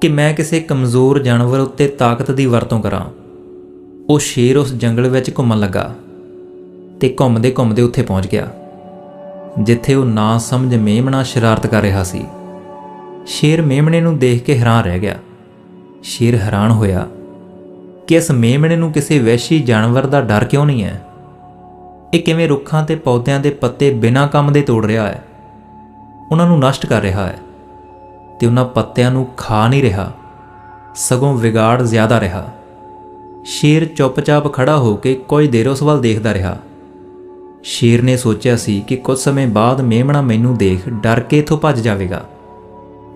ਕਿ ਮੈਂ ਕਿਸੇ ਕਮਜ਼ੋਰ ਜਾਨਵਰ ਉੱਤੇ ਤਾਕਤ ਦੀ ਵਰਤੋਂ ਕਰਾਂ। ਉਹ ਸ਼ੇਰ ਉਸ ਜੰਗਲ ਵਿੱਚ ਘੁੰਮਣ ਲੱਗਾ ਤੇ ਘੁੰਮਦੇ ਘੁੰਮਦੇ ਉੱਥੇ ਪਹੁੰਚ ਗਿਆ, ਜਿੱਥੇ ਉਹ ਨਾ ਸਮਝ ਮੇਮਣਾ ਸ਼ਰਾਰਤ ਕਰ ਰਿਹਾ ਸੀ। ਸ਼ੇਰ ਮੇਮਣੇ ਨੂੰ ਦੇਖ ਕੇ ਹੈਰਾਨ ਰਹਿ ਗਿਆ। ਸ਼ੇਰ ਹੈਰਾਨ ਹੋਇਆ ਕਿ ਇਸ ਮੇਮਣੇ ਨੂੰ ਕਿਸੇ ਵੈਸ਼ੀ ਜਾਨਵਰ ਦਾ ਡਰ ਕਿਉਂ ਨਹੀਂ ਹੈ? ਇਹ ਕਿਵੇਂ ਰੁੱਖਾਂ ਤੇ ਪੌਦਿਆਂ ਦੇ ਪੱਤੇ ਬਿਨਾਂ ਕੰਮ ਦੇ ਤੋੜ ਰਿਹਾ ਹੈ? ਉਹਨਾਂ ਨੂੰ ਨਸ਼ਟ ਕਰ ਰਿਹਾ ਹੈ ਤੇ ਉਹਨਾਂ ਪੱਤਿਆਂ ਨੂੰ ਖਾ ਨਹੀਂ ਰਿਹਾ, ਸਗੋਂ ਵਿਗਾੜ ਜ਼ਿਆਦਾ ਰਿਹਾ। ਸ਼ੇਰ ਚੁੱਪਚਾਪ ਖੜਾ ਹੋ ਕੇ ਕੁਝ ਦੇਰ ਉਸ ਵੱਲ ਦੇਖਦਾ ਰਿਹਾ। ਸ਼ੇਰ ਨੇ ਸੋਚਿਆ ਸੀ ਕਿ ਕੁਝ ਸਮੇਂ ਬਾਅਦ ਮੇਮਣਾ ਮੈਨੂੰ ਦੇਖ ਡਰ ਕੇ ਇਥੋਂ ਭੱਜ ਜਾਵੇਗਾ।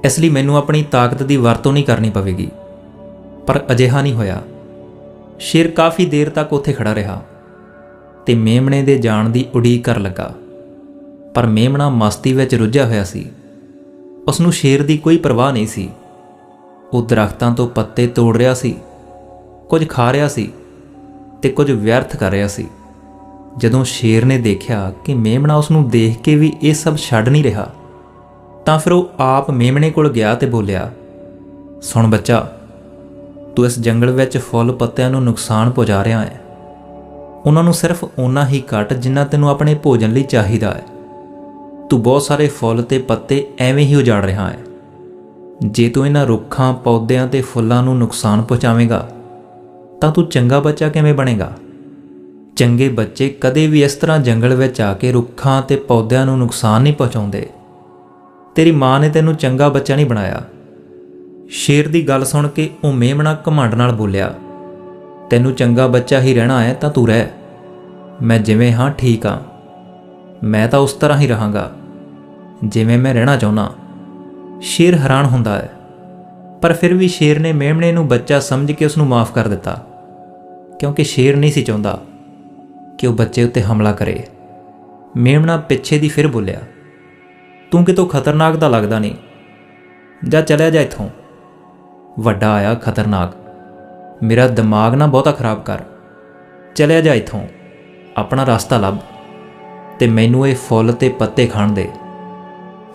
ਇਸ ਲਈ ਮੈਨੂੰ ਆਪਣੀ ਤਾਕਤ ਦੀ ਵਰਤੋਂ ਨਹੀਂ ਕਰਨੀ ਪਵੇਗੀ। ਪਰ ਅਜਿਹਾ ਨਹੀਂ ਹੋਇਆ। ਸ਼ੇਰ ਕਾਫੀ ਦੇਰ ਤੱਕ ਉੱਥੇ ਖੜਾ ਰਿਹਾ ਤੇ ਮੇਮਣੇ ਦੇ ਜਾਣ ਦੀ ਉਡੀਕ ਕਰ ਲੱਗਾ। ਪਰ ਮੇਮਣਾ ਮਸਤੀ ਵਿੱਚ ਰੁੱਝਿਆ ਹੋਇਆ ਸੀ। ਉਸ ਨੂੰ ਸ਼ੇਰ ਦੀ ਕੋਈ ਪਰਵਾਹ ਨਹੀਂ ਸੀ। ਉਹ ਦਰਖਤਾਂ ਤੋਂ ਪੱਤੇ ਤੋੜ ਰਿਹਾ ਸੀ, ਕੁਝ ਖਾ ਰਿਹਾ ਸੀ ਤੇ ਕੁਝ ਵਿਅਰਥ ਕਰ ਰਿਹਾ ਸੀ। ਜਦੋਂ ਸ਼ੇਰ ਨੇ ਦੇਖਿਆ ਕਿ ਮੇਮਣਾ ਉਸ ਨੂੰ ਦੇਖ ਕੇ ਵੀ ਇਹ ਸਭ ਛੱਡ ਨਹੀਂ ਰਿਹਾ, ਤਾਂ ਫਿਰ ਉਹ ਆਪ ਮੇਮਣੇ ਕੋਲ ਗਿਆ ਤੇ ਬੋਲਿਆ, ਸੁਣ ਬੱਚਾ ਤੂੰ ਇਸ ਜੰਗਲ ਵਿੱਚ ਫੁੱਲ ਪੱਤਿਆਂ ਨੂੰ ਨੁਕਸਾਨ ਪਹੁੰਚਾ ਰਿਹਾ ਹੈ। ਉਹਨਾਂ ਨੂੰ ਸਿਰਫ ਓਨਾ ਹੀ ਕੱਟ ਜਿੰਨਾ ਤੈਨੂੰ ਆਪਣੇ ਭੋਜਨ ਲਈ ਚਾਹੀਦਾ ਹੈ। ਤੂੰ ਬਹੁਤ ਸਾਰੇ ਫੁੱਲ ਤੇ ਪੱਤੇ ਐਵੇਂ ਹੀ ਉਜਾੜ ਰਿਹਾ ਹੈ। ਜੇ ਤੂੰ ਇਹਨਾਂ ਰੁੱਖਾਂ, ਪੌਦਿਆਂ ਤੇ ਫੁੱਲਾਂ ਨੂੰ ਨੁਕਸਾਨ ਪਹੁੰਚਾਵੇਂਗਾ, ਤਾਂ ਤੂੰ ਚੰਗਾ ਬੱਚਾ ਕਿਵੇਂ ਬਣੇਗਾ? ਚੰਗੇ ਬੱਚੇ ਕਦੇ ਵੀ ਇਸ ਤਰ੍ਹਾਂ ਜੰਗਲ ਵਿੱਚ ਆ ਕੇ ਰੁੱਖਾਂ ਤੇ ਪੌਦਿਆਂ ਨੂੰ ਨੁਕਸਾਨ ਨਹੀਂ ਪਹੁੰਚਾਉਂਦੇ। ਤੇਰੀ ਮਾਂ ਨੇ ਤੈਨੂੰ ਚੰਗਾ ਬੱਚਾ ਨਹੀਂ ਬਣਾਇਆ। ਸ਼ੇਰ ਦੀ ਗੱਲ ਸੁਣ ਕੇ ਉਹ ਮੇਮਣਾ ਘਮੰਡ ਨਾਲ ਬੋਲਿਆ, ਤੈਨੂੰ ਚੰਗਾ ਬੱਚਾ ਹੀ ਰਹਿਣਾ ਹੈ ਤਾਂ ਤੂੰ ਰਹਿ। ਮੈਂ ਜਿਵੇਂ ਹਾਂ ਠੀਕ ਹਾਂ। ਮੈਂ ਤਾਂ ਉਸ ਤਰ੍ਹਾਂ ਹੀ ਰਹਾਂਗਾ। ਜਿਵੇਂ ਮੈਂ ਰਹਿਣਾ ਚਾਹੁੰਦਾ। ਸ਼ੇਰ ਹੈਰਾਨ ਹੁੰਦਾ ਹੈ। ਪਰ ਫਿਰ ਵੀ ਸ਼ੇਰ ਨੇ ਮੇਮਣੇ ਨੂੰ ਬੱਚਾ ਸਮਝ ਕੇ ਉਸ ਨੂੰ ਮਾਫ ਕਰ ਦਿੱਤਾ, ਕਿਉਂਕਿ ਸ਼ੇਰ ਨਹੀਂ ਸੀ ਚਾਹੁੰਦਾ ਕਿ ਉਹ ਬੱਚੇ ਉੱਤੇ ਹਮਲਾ ਕਰੇ। ਮੇਮਣਾ ਪਿੱਛੇ ਦੀ ਫਿਰ ਬੋਲਿਆ, ਤੂੰ ਕਿਤੋਂ ਖਤਰਨਾਕ ਦਾ ਲੱਗਦਾ ਨਹੀਂ। ਜਾ ਚਲਿਆ ਜਾ ਇੱਥੋਂ। ਵੱਡਾ ਆਇਆ ਖਤਰਨਾਕ। ਮੇਰਾ ਦਿਮਾਗ ਨਾ ਬਹੁਤਾ ਖਰਾਬ ਕਰ। ਚਲਿਆ ਜਾ ਇੱਥੋਂ। ਆਪਣਾ ਰਸਤਾ ਲੱਭ। ਤੇ ਮੈਨੂੰ ਇਹ ਫੁੱਲ ਤੇ ਪੱਤੇ ਖਾਣ ਦੇ।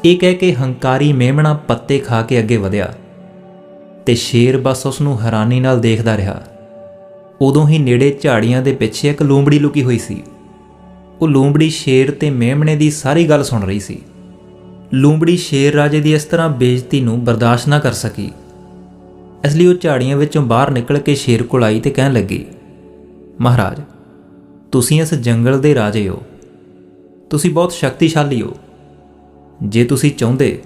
ਇਹ ਕਹਿ ਕੇ ਹੰਕਾਰੀ ਮੇਮਣਾ ਪੱਤੇ ਖਾ ਕੇ ਅੱਗੇ ਵਧਿਆ। ਤੇ ਸ਼ੇਰ ਬਸ ਉਸ ਨੂੰ ਹੈਰਾਨੀ ਨਾਲ ਦੇਖਦਾ ਰਿਹਾ। ਉਦੋਂ ਹੀ ਨੇੜੇ ਝਾੜੀਆਂ ਦੇ ਪਿੱਛੇ ਇੱਕ ਲੂੰਬੜੀ ਲੁਕੀ ਹੋਈ ਸੀ। ਉਹ ਲੂੰਬੜੀ ਸ਼ੇਰ ਤੇ ਮੇਮਣੇ ਦੀ ਸਾਰੀ ਗੱਲ ਸੁਣ ਰਹੀ ਸੀ। ਲੂੰਬੜੀ ਸ਼ੇਰ ਰਾਜੇ ਦੀ ਇਸ ਤਰ੍ਹਾਂ ਬੇਇੱਜ਼ਤੀ ਨੂੰ ਬਰਦਾਸ਼ਤ ਨਾ ਕਰ ਸਕੀ। ਇਸ ਲਈ ਉਹ ਝਾੜੀਆਂ ਵਿੱਚੋਂ ਬਾਹਰ ਨਿਕਲ ਕੇ ਸ਼ੇਰ ਕੋਲ ਆਈ ਤੇ ਕਹਿਣ ਲੱਗੀ, ਮਹਾਰਾਜ, ਤੁਸੀਂ ਇਸ ਜੰਗਲ ਦੇ ਰਾਜੇ ਹੋ। ਤੁਸੀਂ ਬਹੁਤ ਸ਼ਕਤੀਸ਼ਾਲੀ ਹੋ। ਜੇ ਤੁਸੀਂ ਚਾਹੁੰਦੇ,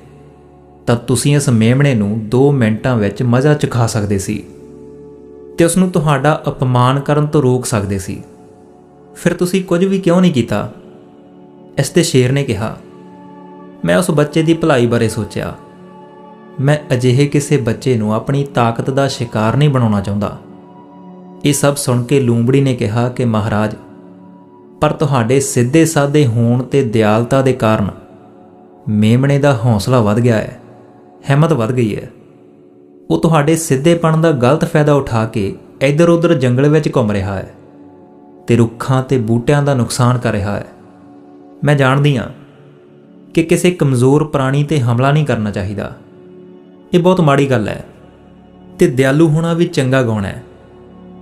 ਤਾਂ ਤੁਸੀਂ ਇਸ ਮੇਮਣੇ ਨੂੰ 2 ਮਿੰਟਾਂ ਵਿੱਚ ਮਜ਼ਾ ਚਖਾ ਸਕਦੇ ਸੀ ਤੇ ਉਸ ਨੂੰ ਤੁਹਾਡਾ ਅਪਮਾਨ ਕਰਨ ਤੋਂ ਰੋਕ ਸਕਦੇ ਸੀ। ਫਿਰ ਤੁਸੀਂ ਕੁਝ ਵੀ ਕਿਉਂ ਨਹੀਂ ਕੀਤਾ? ਇਸ ਤੇ ਸ਼ੇਰ ਨੇ ਕਿਹਾ, ਮੈਂ ਉਸ ਬੱਚੇ ਦੀ ਭਲਾਈ ਬਾਰੇ ਸੋਚਿਆ। ਮੈਂ ਅਜਿਹੇ ਕਿਸੇ ਬੱਚੇ ਨੂੰ ਆਪਣੀ ਤਾਕਤ ਦਾ ਸ਼ਿਕਾਰ ਨਹੀਂ ਬਣਾਉਣਾ ਚਾਹੁੰਦਾ। ਇਹ ਸਭ ਸੁਣ ਕੇ ਲੂੰਬੜੀ ਨੇ ਕਿਹਾ ਕਿ ਮਹਾਰਾਜ, ਪਰ ਤੁਹਾਡੇ ਸਿੱਧੇ ਸਾਦੇ ਹੋਣ ਤੇ ਦਿਆਲਤਾ ਦੇ ਕਾਰਨ ਮੇਮਣੇ ਦਾ ਹੌਸਲਾ ਵੱਧ ਗਿਆ ਹੈ, ਹਿੰਮਤ ਵੱਧ ਗਈ ਹੈ। ਉਹ ਤੁਹਾਡੇ ਸਿੱਧੇਪਣ ਦਾ ਗਲਤ ਫਾਇਦਾ ਉਠਾ ਕੇ ਇੱਧਰ-ਉੱਧਰ ਜੰਗਲ ਵਿੱਚ ਘੁੰਮ ਰਿਹਾ ਹੈ ਤੇ ਰੁੱਖਾਂ ਤੇ ਬੂਟਿਆਂ ਦਾ ਨੁਕਸਾਨ ਕਰ ਰਿਹਾ ਹੈ। ਮੈਂ ਜਾਣਦੀ ਹਾਂ ਕਿ ਕਿਸੇ ਕਮਜ਼ੋਰ ਪ੍ਰਾਣੀ ਤੇ ਹਮਲਾ ਨਹੀਂ ਕਰਨਾ ਚਾਹੀਦਾ। ਇਹ ਬਹੁਤ ਮਾੜੀ ਗੱਲ ਹੈ ਤੇ ਦਿਆਲੂ ਹੋਣਾ ਵੀ ਚੰਗਾ ਗੁਣ ਹੈ।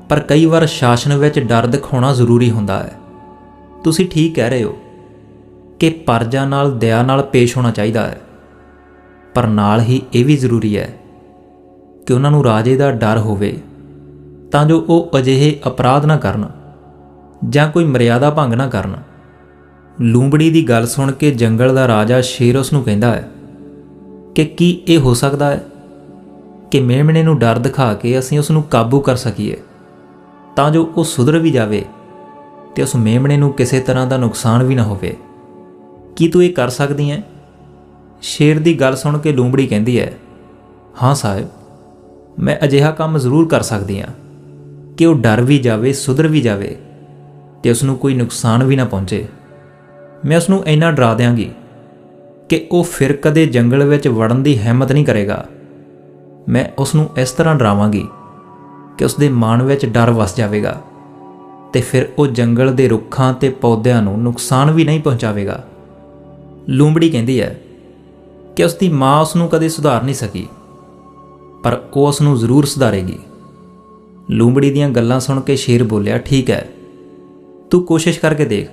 ਪਰ ਕਈ ਵਾਰ ਸ਼ਾਸਨ ਵਿੱਚ ਡਰ ਦਿਖਾਉਣਾ ਜ਼ਰੂਰੀ ਹੁੰਦਾ ਹੈ। ਤੁਸੀਂ ਠੀਕ ਕਹਿ ਰਹੇ ਹੋ ਕਿ ਪਰਜਾ ਨਾਲ ਦਇਆ ਨਾਲ ਪੇਸ਼ ਹੋਣਾ ਚਾਹੀਦਾ ਹੈ। ਪਰ ਨਾਲ ਹੀ ਇਹ ਵੀ ਜ਼ਰੂਰੀ ਹੈ ਕਿ ਉਹਨਾਂ ਨੂੰ ਰਾਜੇ ਦਾ ਡਰ ਹੋਵੇ ਤਾਂ ਜੋ ਉਹ ਅਜਿਹੇ ਅਪਰਾਧ ਨਾ ਕਰਨ ਜਾਂ ਕੋਈ ਮਰਿਆਦਾ ਭੰਗ ਨਾ ਕਰਨ। ਲੂੰਬੜੀ ਦੀ ਗੱਲ ਸੁਣ ਕੇ ਜੰਗਲ ਦਾ ਰਾਜਾ ਸ਼ੇਰ ਉਸ ਨੂੰ ਕਹਿੰਦਾ ਹੈ ਕਿ ਕੀ ਇਹ ਹੋ ਸਕਦਾ ਹੈ ਕਿ ਮੇਮਣੇ ਨੂੰ ਡਰ ਦਿਖਾ ਕੇ ਅਸੀਂ ਉਸ ਨੂੰ ਕਾਬੂ ਕਰ ਸਕੀਏ? ਤਾਂ ਜੋ ਉਹ ਸੁਧਰ ਵੀ ਜਾਵੇ ਤੇ ਉਸ ਮੇਮਣੇ ਨੂੰ ਕਿਸੇ ਤਰ੍ਹਾਂ ਦਾ ਨੁਕਸਾਨ ਵੀ ਨਾ ਹੋਵੇ। ਕੀ ਤੂੰ ਇਹ ਕਰ ਸਕਦੀ ਹੈ? ਸ਼ੇਰ ਦੀ ਗੱਲ ਸੁਣ ਕੇ ਲੂੰਬੜੀ ਕਹਿੰਦੀ ਹੈ, ਹਾਂ ਸਾਹਿਬ, ਮੈਂ ਅਜਿਹਾ ਕੰਮ ਜ਼ਰੂਰ ਕਰ ਸਕਦੀ ਹਾਂ ਕਿ ਉਹ ਡਰ ਵੀ ਜਾਵੇ, ਸੁਧਰ ਵੀ ਜਾਵੇ ਤੇ ਉਸ ਨੂੰ ਕੋਈ ਨੁਕਸਾਨ ਵੀ ਨਾ ਪਹੁੰਚੇ। ਮੈਂ ਉਸ ਨੂੰ ਇੰਨਾ ਡਰਾ ਦਿਆਂਗੀ ਕਿ ਉਹ ਫਿਰ ਕਦੇ ਜੰਗਲ ਵਿੱਚ ਵੜਨ ਦੀ ਹਿੰਮਤ ਨਹੀਂ ਕਰੇਗਾ। ਮੈਂ ਉਸ ਨੂੰ ਇਸ ਤਰ੍ਹਾਂ ਡਰਾਵਾਂਗੀ ਕਿ ਉਸ ਦੇ ਮਨ ਵਿੱਚ ਡਰ ਵਸ ਜਾਵੇਗਾ ਤੇ ਫਿਰ ਉਹ ਜੰਗਲ ਦੇ ਰੁੱਖਾਂ ਤੇ ਪੌਦਿਆਂ ਨੂੰ ਨੁਕਸਾਨ ਵੀ ਨਹੀਂ ਪਹੁੰਚਾਵੇਗਾ। ਲੂੰਬੜੀ ਕਹਿੰਦੀ ਹੈ ਕਿ ਉਸ ਦੀ ਮਾਂ ਉਸ ਨੂੰ ਕਦੇ ਸੁਧਾਰ ਨਹੀਂ ਸਕੀ, ਪਰ ਉਹ ਉਸ ਨੂੰ ਜ਼ਰੂਰ ਸੁਧਾਰੇਗੀ। ਲੂੰਬੜੀ ਦੀਆਂ ਗੱਲਾਂ ਸੁਣ ਕੇ ਸ਼ੇਰ ਬੋਲਿਆ, ਠੀਕ ਹੈ, ਤੂੰ ਕੋਸ਼ਿਸ਼ ਕਰਕੇ ਦੇਖ,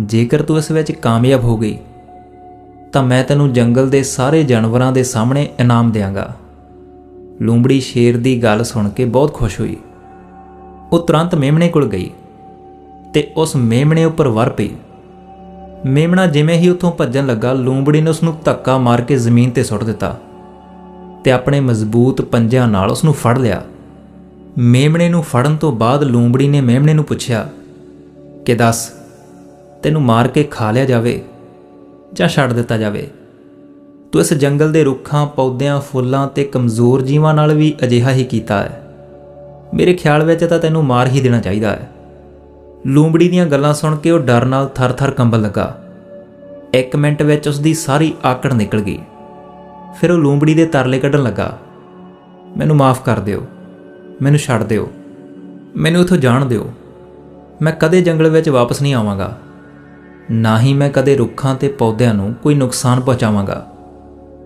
ਜੇਕਰ ਤੂੰ ਇਸ ਵਿੱਚ ਕਾਮਯਾਬ ਹੋ ਗਈ ਤਾਂ ਮੈਂ ਤੈਨੂੰ ਜੰਗਲ ਦੇ ਸਾਰੇ ਜਾਨਵਰਾਂ ਦੇ ਸਾਹਮਣੇ ਇਨਾਮ ਦਿਆਂਗਾ। ਲੂੰਬੜੀ ਸ਼ੇਰ ਦੀ ਗੱਲ ਸੁਣ ਕੇ ਬਹੁਤ ਖੁਸ਼ ਹੋਈ। ਉਹ ਤੁਰੰਤ ਮੇਮਣੇ ਕੋਲ ਗਈ ਤੇ ਉਸ ਮੇਮਣੇ ਉੱਪਰ ਵਰ ਪਈ। ਮੇਮਣਾ ਜਿਵੇਂ ਹੀ ਉੱਥੋਂ ਭੱਜਣ ਲੱਗਾ, ਲੂੰਬੜੀ ਨੇ ਉਸ ਨੂੰ ਧੱਕਾ ਮਾਰ ਕੇ ਜ਼ਮੀਨ ਤੇ ਸੁੱਟ ਦਿੱਤਾ ਤੇ ਆਪਣੇ ਮਜ਼ਬੂਤ ਪੰਜਿਆਂ ਨਾਲ ਉਸ ਨੂੰ ਫੜ ਲਿਆ। ਮੇਮਣੇ ਨੂੰ ਫੜਨ ਤੋਂ ਬਾਅਦ ਲੂੰਬੜੀ ਨੇ ਮੇਮਣੇ ਨੂੰ ਪੁੱਛਿਆ ਕਿ ਦੱਸ, ਤੈਨੂੰ ਮਾਰ ਕੇ ਖਾ ਲਿਆ ਜਾਵੇ? ਜਾਂ ਛੱਡ ਦਿੱਤਾ ਜਾਵੇ। ਤੂੰ ਇਸ ਜੰਗਲ ਦੇ ਰੁੱਖਾਂ, ਪੌਦਿਆਂ, ਫੁੱਲਾਂ ਤੇ ਕਮਜ਼ੋਰ ਜੀਵਾਂ ਨਾਲ ਵੀ ਅਜਿਹਾ ਹੀ ਕੀਤਾ ਹੈ। ਮੇਰੇ ਖਿਆਲ ਵਿੱਚ ਤਾਂ ਤੈਨੂੰ ਮਾਰ ਹੀ ਦੇਣਾ ਚਾਹੀਦਾ ਹੈ। ਲੂੰਬੜੀ ਦੀਆਂ ਗੱਲਾਂ ਸੁਣ ਕੇ ਉਹ ਡਰ ਨਾਲ ਥਰ-ਥਰ ਕੰਬਣ ਲੱਗਾ। ਇੱਕ ਮਿੰਟ ਵਿੱਚ ਉਸ ਦੀ ਸਾਰੀ ਆਕੜ ਨਿਕਲ ਗਈ। ਫਿਰ ਉਹ ਲੂੰਬੜੀ ਦੇ ਤਰਲੇ ਕੱਢਣ ਲੱਗਾ। ਮੈਨੂੰ ਮਾਫ ਕਰ ਦਿਓ। ਮੈਨੂੰ ਛੱਡ ਦਿਓ। ਮੈਨੂੰ ਇੱਥੋਂ ਜਾਣ ਦਿਓ। ਮੈਂ ਕਦੇ ਜੰਗਲ ਵਿੱਚ ਵਾਪਸ ਨਹੀਂ ਆਵਾਂਗਾ। ਨਾ ਹੀ ਮੈਂ ਕਦੇ ਰੁੱਖਾਂ ਤੇ ਪੌਦਿਆਂ ਨੂੰ ਕੋਈ ਨੁਕਸਾਨ ਪਹੁੰਚਾਵਾਂਗਾ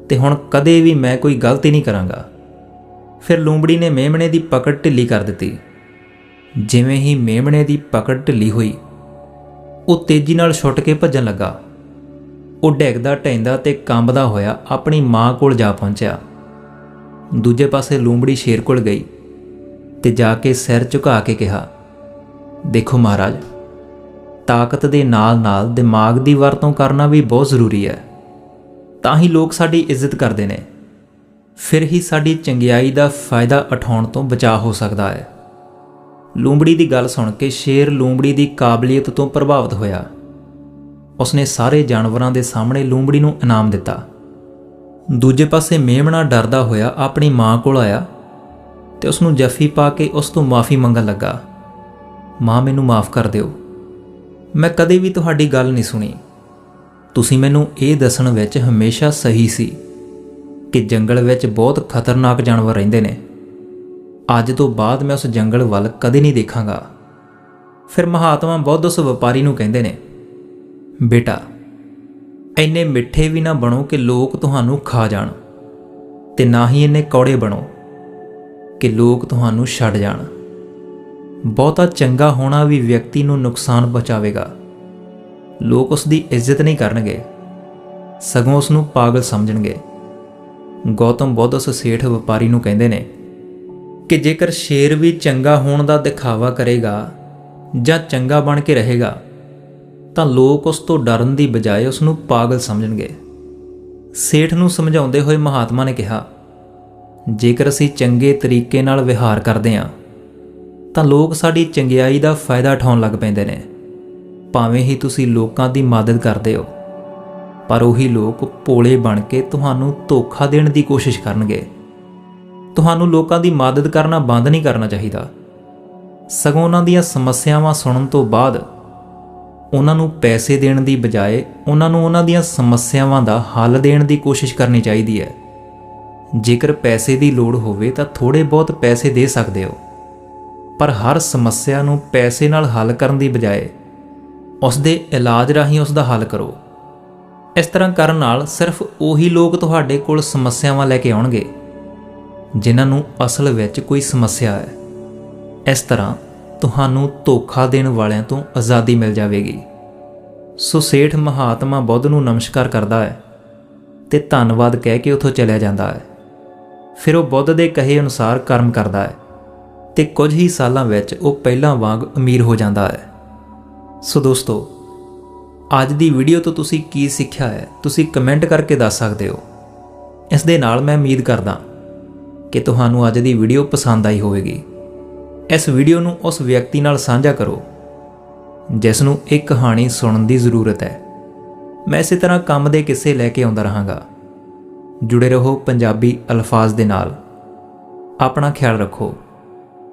ਤੇ ਹੁਣ ਕਦੇ ਵੀ ਮੈਂ ਕੋਈ ਗਲਤੀ ਨਹੀਂ ਕਰਾਂਗਾ। ਫਿਰ ਲੂੰਬੜੀ ਨੇ ਮੇਮਣੇ ਦੀ ਪਕੜ ਢਿੱਲੀ ਕਰ ਦਿੱਤੀ। ਜਿਵੇਂ ਹੀ ਮੇਮਣੇ ਦੀ ਪਕੜ ਢਿੱਲੀ ਹੋਈ, ਉਹ ਤੇਜ਼ੀ ਨਾਲ ਛੁੱਟ ਕੇ ਭੱਜਣ ਲੱਗਾ। ਉਹ ਡੈਗਦਾ ਟੈਂਦਾ ਤੇ ਕੰਬਦਾ ਹੋਇਆ ਆਪਣੀ ਮਾਂ ਕੋਲ ਜਾ ਪਹੁੰਚਿਆ। ਦੂਜੇ ਪਾਸੇ ਲੂੰਬੜੀ ਸ਼ੇਰ ਕੋਲ ਗਈ ਤੇ ਜਾ ਕੇ ਸਿਰ ਝੁਕਾ ਕੇ ਕਿਹਾ, ਦੇਖੋ ਮਹਾਰਾਜ ਤਾਕਤ ਦੇ ਨਾਲ-ਨਾਲ ਦਿਮਾਗ ਦੀ ਵਰਤੋਂ ਕਰਨਾ ਵੀ ਬਹੁਤ ਜ਼ਰੂਰੀ ਹੈ। ਤਾਂ ਹੀ ਲੋਕ ਸਾਡੀ ਇੱਜ਼ਤ ਕਰਦੇ ਨੇ। ਫਿਰ ਹੀ ਸਾਡੀ ਚੰਗਿਆਈ ਦਾ ਫਾਇਦਾ ਉਠਾਉਣ ਤੋਂ ਬਚਾਅ ਹੋ ਸਕਦਾ ਹੈ। ਲੂੰਬੜੀ ਦੀ ਗੱਲ ਸੁਣ ਕੇ ਸ਼ੇਰ ਲੂੰਬੜੀ ਦੀ ਕਾਬਲੀਅਤ ਤੋਂ ਪ੍ਰਭਾਵਿਤ ਹੋਇਆ। ਉਸਨੇ ਸਾਰੇ ਜਾਨਵਰਾਂ ਦੇ ਸਾਹਮਣੇ ਲੂੰਬੜੀ ਨੂੰ ਇਨਾਮ ਦਿੱਤਾ। ਦੂਜੇ ਪਾਸੇ ਮੇਮਣਾ ਡਰਦਾ ਹੋਇਆ ਆਪਣੀ ਮਾਂ ਕੋਲ ਆਇਆ ਤੇ ਉਸ ਨੂੰ ਜੱਫੀ ਪਾ ਕੇ ਉਸ ਤੋਂ ਮਾਫੀ ਮੰਗਣ ਲੱਗਾ। ਮਾਂ, ਮੈਨੂੰ ਮਾਫ ਕਰ ਦਿਓ। ਮੈਂ ਕਦੇ ਵੀ ਤੁਹਾਡੀ ਗੱਲ ਨਹੀਂ ਸੁਣੀ। ਤੁਸੀਂ ਮੈਨੂੰ ਇਹ ਦੱਸਣ ਵਿੱਚ ਹਮੇਸ਼ਾ ਸਹੀ ਸੀ ਕਿ ਜੰਗਲ ਵਿੱਚ ਬਹੁਤ ਖਤਰਨਾਕ ਜਾਨਵਰ ਰਹਿੰਦੇ ਨੇ। ਅੱਜ ਤੋਂ ਬਾਅਦ ਮੈਂ ਉਸ ਜੰਗਲ ਵੱਲ ਕਦੇ ਨਹੀਂ ਦੇਖਾਂਗਾ। ਫਿਰ ਮਹਾਤਮਾ ਬੁੱਧ ਉਸ ਵਪਾਰੀ ਨੂੰ ਕਹਿੰਦੇ ਨੇ, ਬੇਟਾ, ਇੰਨੇ ਮਿੱਠੇ ਵੀ ਨਾ ਬਣੋ ਕਿ ਲੋਕ ਤੁਹਾਨੂੰ ਖਾ ਜਾਣ ਤੇ ਨਾ ਹੀ ਇੰਨੇ ਕੌੜੇ ਬਣੋ ਕਿ ਲੋਕ ਤੁਹਾਨੂੰ ਛੱਡ ਜਾਣ। ਬਹੁਤਾ ਚੰਗਾ ਹੋਣਾ ਵੀ ਵਿਅਕਤੀ ਨੂੰ ਨੁਕਸਾਨ ਪਹੁੰਚਾਵੇਗਾ। ਲੋਕ ਉਸ ਦੀ ਇੱਜ਼ਤ ਨਹੀਂ ਕਰਨਗੇ। ਸਗੋਂ ਉਸ ਨੂੰ ਪਾਗਲ ਸਮਝਣਗੇ। ਗੌਤਮ ਬੁੱਧ ਉਸ ਸੇਠ ਵਪਾਰੀ ਨੂੰ ਕਹਿੰਦੇ ਨੇ, ਕਿ ਜੇਕਰ ਸ਼ੇਰ ਵੀ ਚੰਗਾ ਹੋਣ ਦਾ ਦਿਖਾਵਾ ਕਰੇਗਾ ਜਾਂ ਚੰਗਾ ਬਣ ਕੇ ਰਹੇਗਾ, ਤਾਂ ਲੋਕ ਉਸ ਤੋਂ ਡਰਨ ਦੀ ਬਜਾਏ ਉਸ ਨੂੰ ਪਾਗਲ ਸਮਝਣਗੇ। ਸੇਠ ਨੂੰ ਸਮਝਾਉਂਦੇ ਹੋਏ ਮਹਾਤਮਾ ਨੇ ਕਿਹਾ, ਜੇਕਰ ਅਸੀਂ ਚੰਗੇ ਤਰੀਕੇ ਨਾਲ ਵਿਹਾਰ ਕਰਦੇ ਹਾਂ ਤਾਂ ਲੋਕ ਸਾਡੀ ਚੰਗਿਆਈ ਦਾ ਫਾਇਦਾ ਉਠਾਉਣ ਲੱਗ ਪੈਂਦੇ ਨੇ। ਭਾਵੇਂ ਹੀ ਤੁਸੀਂ ਲੋਕਾਂ ਦੀ ਮਦਦ ਕਰਦੇ ਹੋ, ਪਰ ਉਹੀ ਲੋਕ ਭੋਲੇ ਬਣ ਕੇ ਤੁਹਾਨੂੰ ਧੋਖਾ ਦੇਣ ਦੀ ਕੋਸ਼ਿਸ਼ ਕਰਨਗੇ। ਤੁਹਾਨੂੰ ਲੋਕਾਂ ਦੀ ਮਦਦ ਕਰਨਾ ਬੰਦ ਨਹੀਂ ਕਰਨਾ ਚਾਹੀਦਾ। ਸਗੋਂ ਉਹਨਾਂ ਦੀਆਂ ਸਮੱਸਿਆਵਾਂ ਸੁਣਨ ਤੋਂ ਬਾਅਦ ਉਹਨਾਂ ਨੂੰ ਪੈਸੇ ਦੇਣ ਦੀ ਬਜਾਏ ਉਹਨਾਂ ਨੂੰ ਉਹਨਾਂ ਦੀਆਂ ਸਮੱਸਿਆਵਾਂ ਦਾ ਹੱਲ ਦੇਣ ਦੀ ਕੋਸ਼ਿਸ਼ ਕਰਨੀ ਚਾਹੀਦੀ ਹੈ। ਜੇਕਰ ਪੈਸੇ ਦੀ ਲੋੜ ਹੋਵੇ ਤਾਂ ਥੋੜੇ ਬਹੁਤ ਪੈਸੇ ਦੇ ਸਕਦੇ ਹੋ। ਪਰ ਹਰ ਸਮੱਸਿਆ ਨੂੰ ਪੈਸੇ ਨਾਲ ਹੱਲ ਕਰਨ ਦੀ ਬਜਾਏ ਉਸ ਦੇ ਇਲਾਜ ਰਾਹੀਂ ਉਸ ਦਾ ਹੱਲ ਕਰੋ। ਇਸ ਤਰ੍ਹਾਂ ਕਰਨ ਨਾਲ ਸਿਰਫ ਉਹੀ ਲੋਕ ਤੁਹਾਡੇ ਕੋਲ ਸਮੱਸਿਆਵਾਂ ਲੈ ਕੇ ਆਉਣਗੇ, ਜਿਨ੍ਹਾਂ ਨੂੰ ਅਸਲ ਵਿੱਚ ਕੋਈ ਸਮੱਸਿਆ ਹੈ। ਇਸ ਤਰ੍ਹਾਂ ਤੁਹਾਨੂੰ ਧੋਖਾ ਦੇਣ ਵਾਲਿਆਂ ਤੋਂ ਆਜ਼ਾਦੀ ਮਿਲ ਜਾਵੇਗੀ। ਸੋ ਸੇਠ ਮਹਾਤਮਾ ਬੁੱਧ ਨੂੰ ਨਮਸਕਾਰ ਕਰਦਾ ਹੈ ਤੇ ਧੰਨਵਾਦ ਕਹਿ ਕੇ ਉੱਥੋਂ ਚਲਿਆ ਜਾਂਦਾ ਹੈ। ਫਿਰ ਉਹ ਬੁੱਧ ਦੇ ਕਹੇ ਅਨੁਸਾਰ ਕਰਮ ਕਰਦਾ ਹੈ। ਤੇ ਕੁਝ ਹੀ ਸਾਲਾਂ ਵਿੱਚ ਉਹ ਪਹਿਲਾਂ ਵਾਂਗ ਅਮੀਰ ਹੋ ਜਾਂਦਾ ਹੈ। ਸੋ ਦੋਸਤੋ, ਅੱਜ ਦੀ ਵੀਡੀਓ ਤੋਂ ਤੁਸੀਂ ਕੀ ਸਿੱਖਿਆ ਹੈ, ਤੁਸੀਂ ਕਮੈਂਟ ਕਰਕੇ ਦੱਸ ਸਕਦੇ ਹੋ। ਇਸ ਦੇ ਨਾਲ ਮੈਂ ਉਮੀਦ ਕਰਦਾ ਕਿ ਤੁਹਾਨੂੰ ਅੱਜ ਦੀ ਵੀਡੀਓ ਪਸੰਦ ਆਈ ਹੋਵੇਗੀ। ਇਸ ਵੀਡੀਓ ਨੂੰ ਉਸ ਵਿਅਕਤੀ ਨਾਲ ਸਾਂਝਾ ਕਰੋ, ਜਿਸ ਨੂੰ ਇਹ ਕਹਾਣੀ ਸੁਣਨ ਦੀ ਜ਼ਰੂਰਤ ਹੈ। ਮੈਂ ਇਸੇ ਤਰ੍ਹਾਂ ਕੰਮ ਦੇ ਕਿੱਸੇ ਲੈ ਕੇ ਆਉਂਦਾ ਰਹਾਂਗਾ। ਜੁੜੇ ਰਹੋ ਪੰਜਾਬੀ ਅਲਫਾਜ਼ ਦੇ ਨਾਲ। ਆਪਣਾ ਖਿਆਲ ਰੱਖੋ।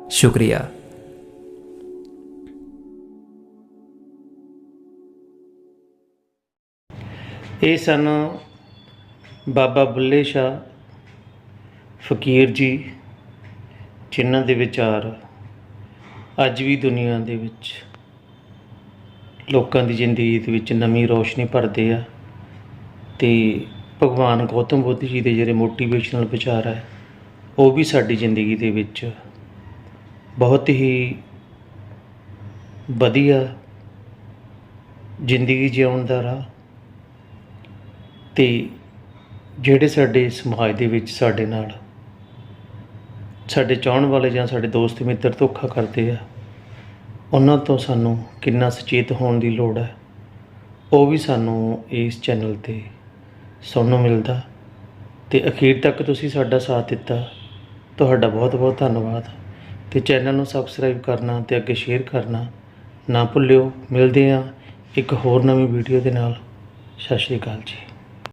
ਸ਼ੁਕਰੀਆ। ਇਹ ਸਨ ਬਾਬਾ ਬੁੱਲੇ ਸ਼ਾਹ, ਫਕੀਰ ਜੀ, ਜਿਨ੍ਹਾਂ ਦੇ ਵਿਚਾਰ ਅੱਜ ਵੀ ਦੁਨੀਆ ਦੇ ਵਿੱਚ, ਲੋਕਾਂ ਦੀ ਜ਼ਿੰਦਗੀ ਦੇ ਵਿੱਚ ਨਵੀਂ ਰੋਸ਼ਨੀ ਭਰਦੇ ਆ ਤੇ ਭਗਵਾਨ ਗੌਤਮ ਬੁੱਧ ਜੀ ਦੇ ਜਿਹੜੇ ਮੋਟੀਵੇਸ਼ਨਲ ਵਿਚਾਰ ਹੈ ਉਹ ਵੀ ਸਾਡੀ ਜ਼ਿੰਦਗੀ ਦੇ ਵਿੱਚ ਬਹੁਤ ਹੀ ਵਧੀਆ ਜ਼ਿੰਦਗੀ ਜਿਉਣ ਦਾ ਰਾਹ ਤੇ ਜਿਹੜੇ ਸਾਡੇ ਸਮਾਜ ਦੇ ਵਿੱਚ ਸਾਡੇ ਨਾਲ ਸਾਡੇ ਚਾਹਣ ਵਾਲੇ ਜਾਂ ਸਾਡੇ ਦੋਸਤ ਮਿੱਤਰ ਧੋਖਾ ਕਰਦੇ ਆ, ਉਹਨਾਂ ਤੋਂ ਸਾਨੂੰ ਕਿੰਨਾ ਸੁਚੇਤ ਹੋਣ ਦੀ ਲੋੜ ਹੈ, ਉਹ ਵੀ ਸਾਨੂੰ ਇਸ ਚੈਨਲ ਤੇ ਸੁਣਨ ਨੂੰ ਮਿਲਦਾ ਤੇ ਅਖੀਰ ਤੱਕ ਤੁਸੀਂ ਸਾਡਾ ਸਾਥ ਦਿੱਤਾ, ਤੁਹਾਡਾ ਬਹੁਤ ਬਹੁਤ ਧੰਨਵਾਦ। ਤੇ ਚੈਨਲ ਨੂੰ ਸਬਸਕ੍ਰਾਈਬ ਕਰਨਾ ਤੇ ਅੱਗੇ ਸ਼ੇਅਰ ਕਰਨਾ। ਨਾ ਭੁੱਲਿਓ। ਮਿਲਦੇ ਹਾਂ ਇੱਕ ਹੋਰ ਨਵੀਂ ਵੀਡੀਓ ਦੇ ਨਾਲ। ਸਤਿ ਸ਼੍ਰੀ ਅਕਾਲ ਜੀ।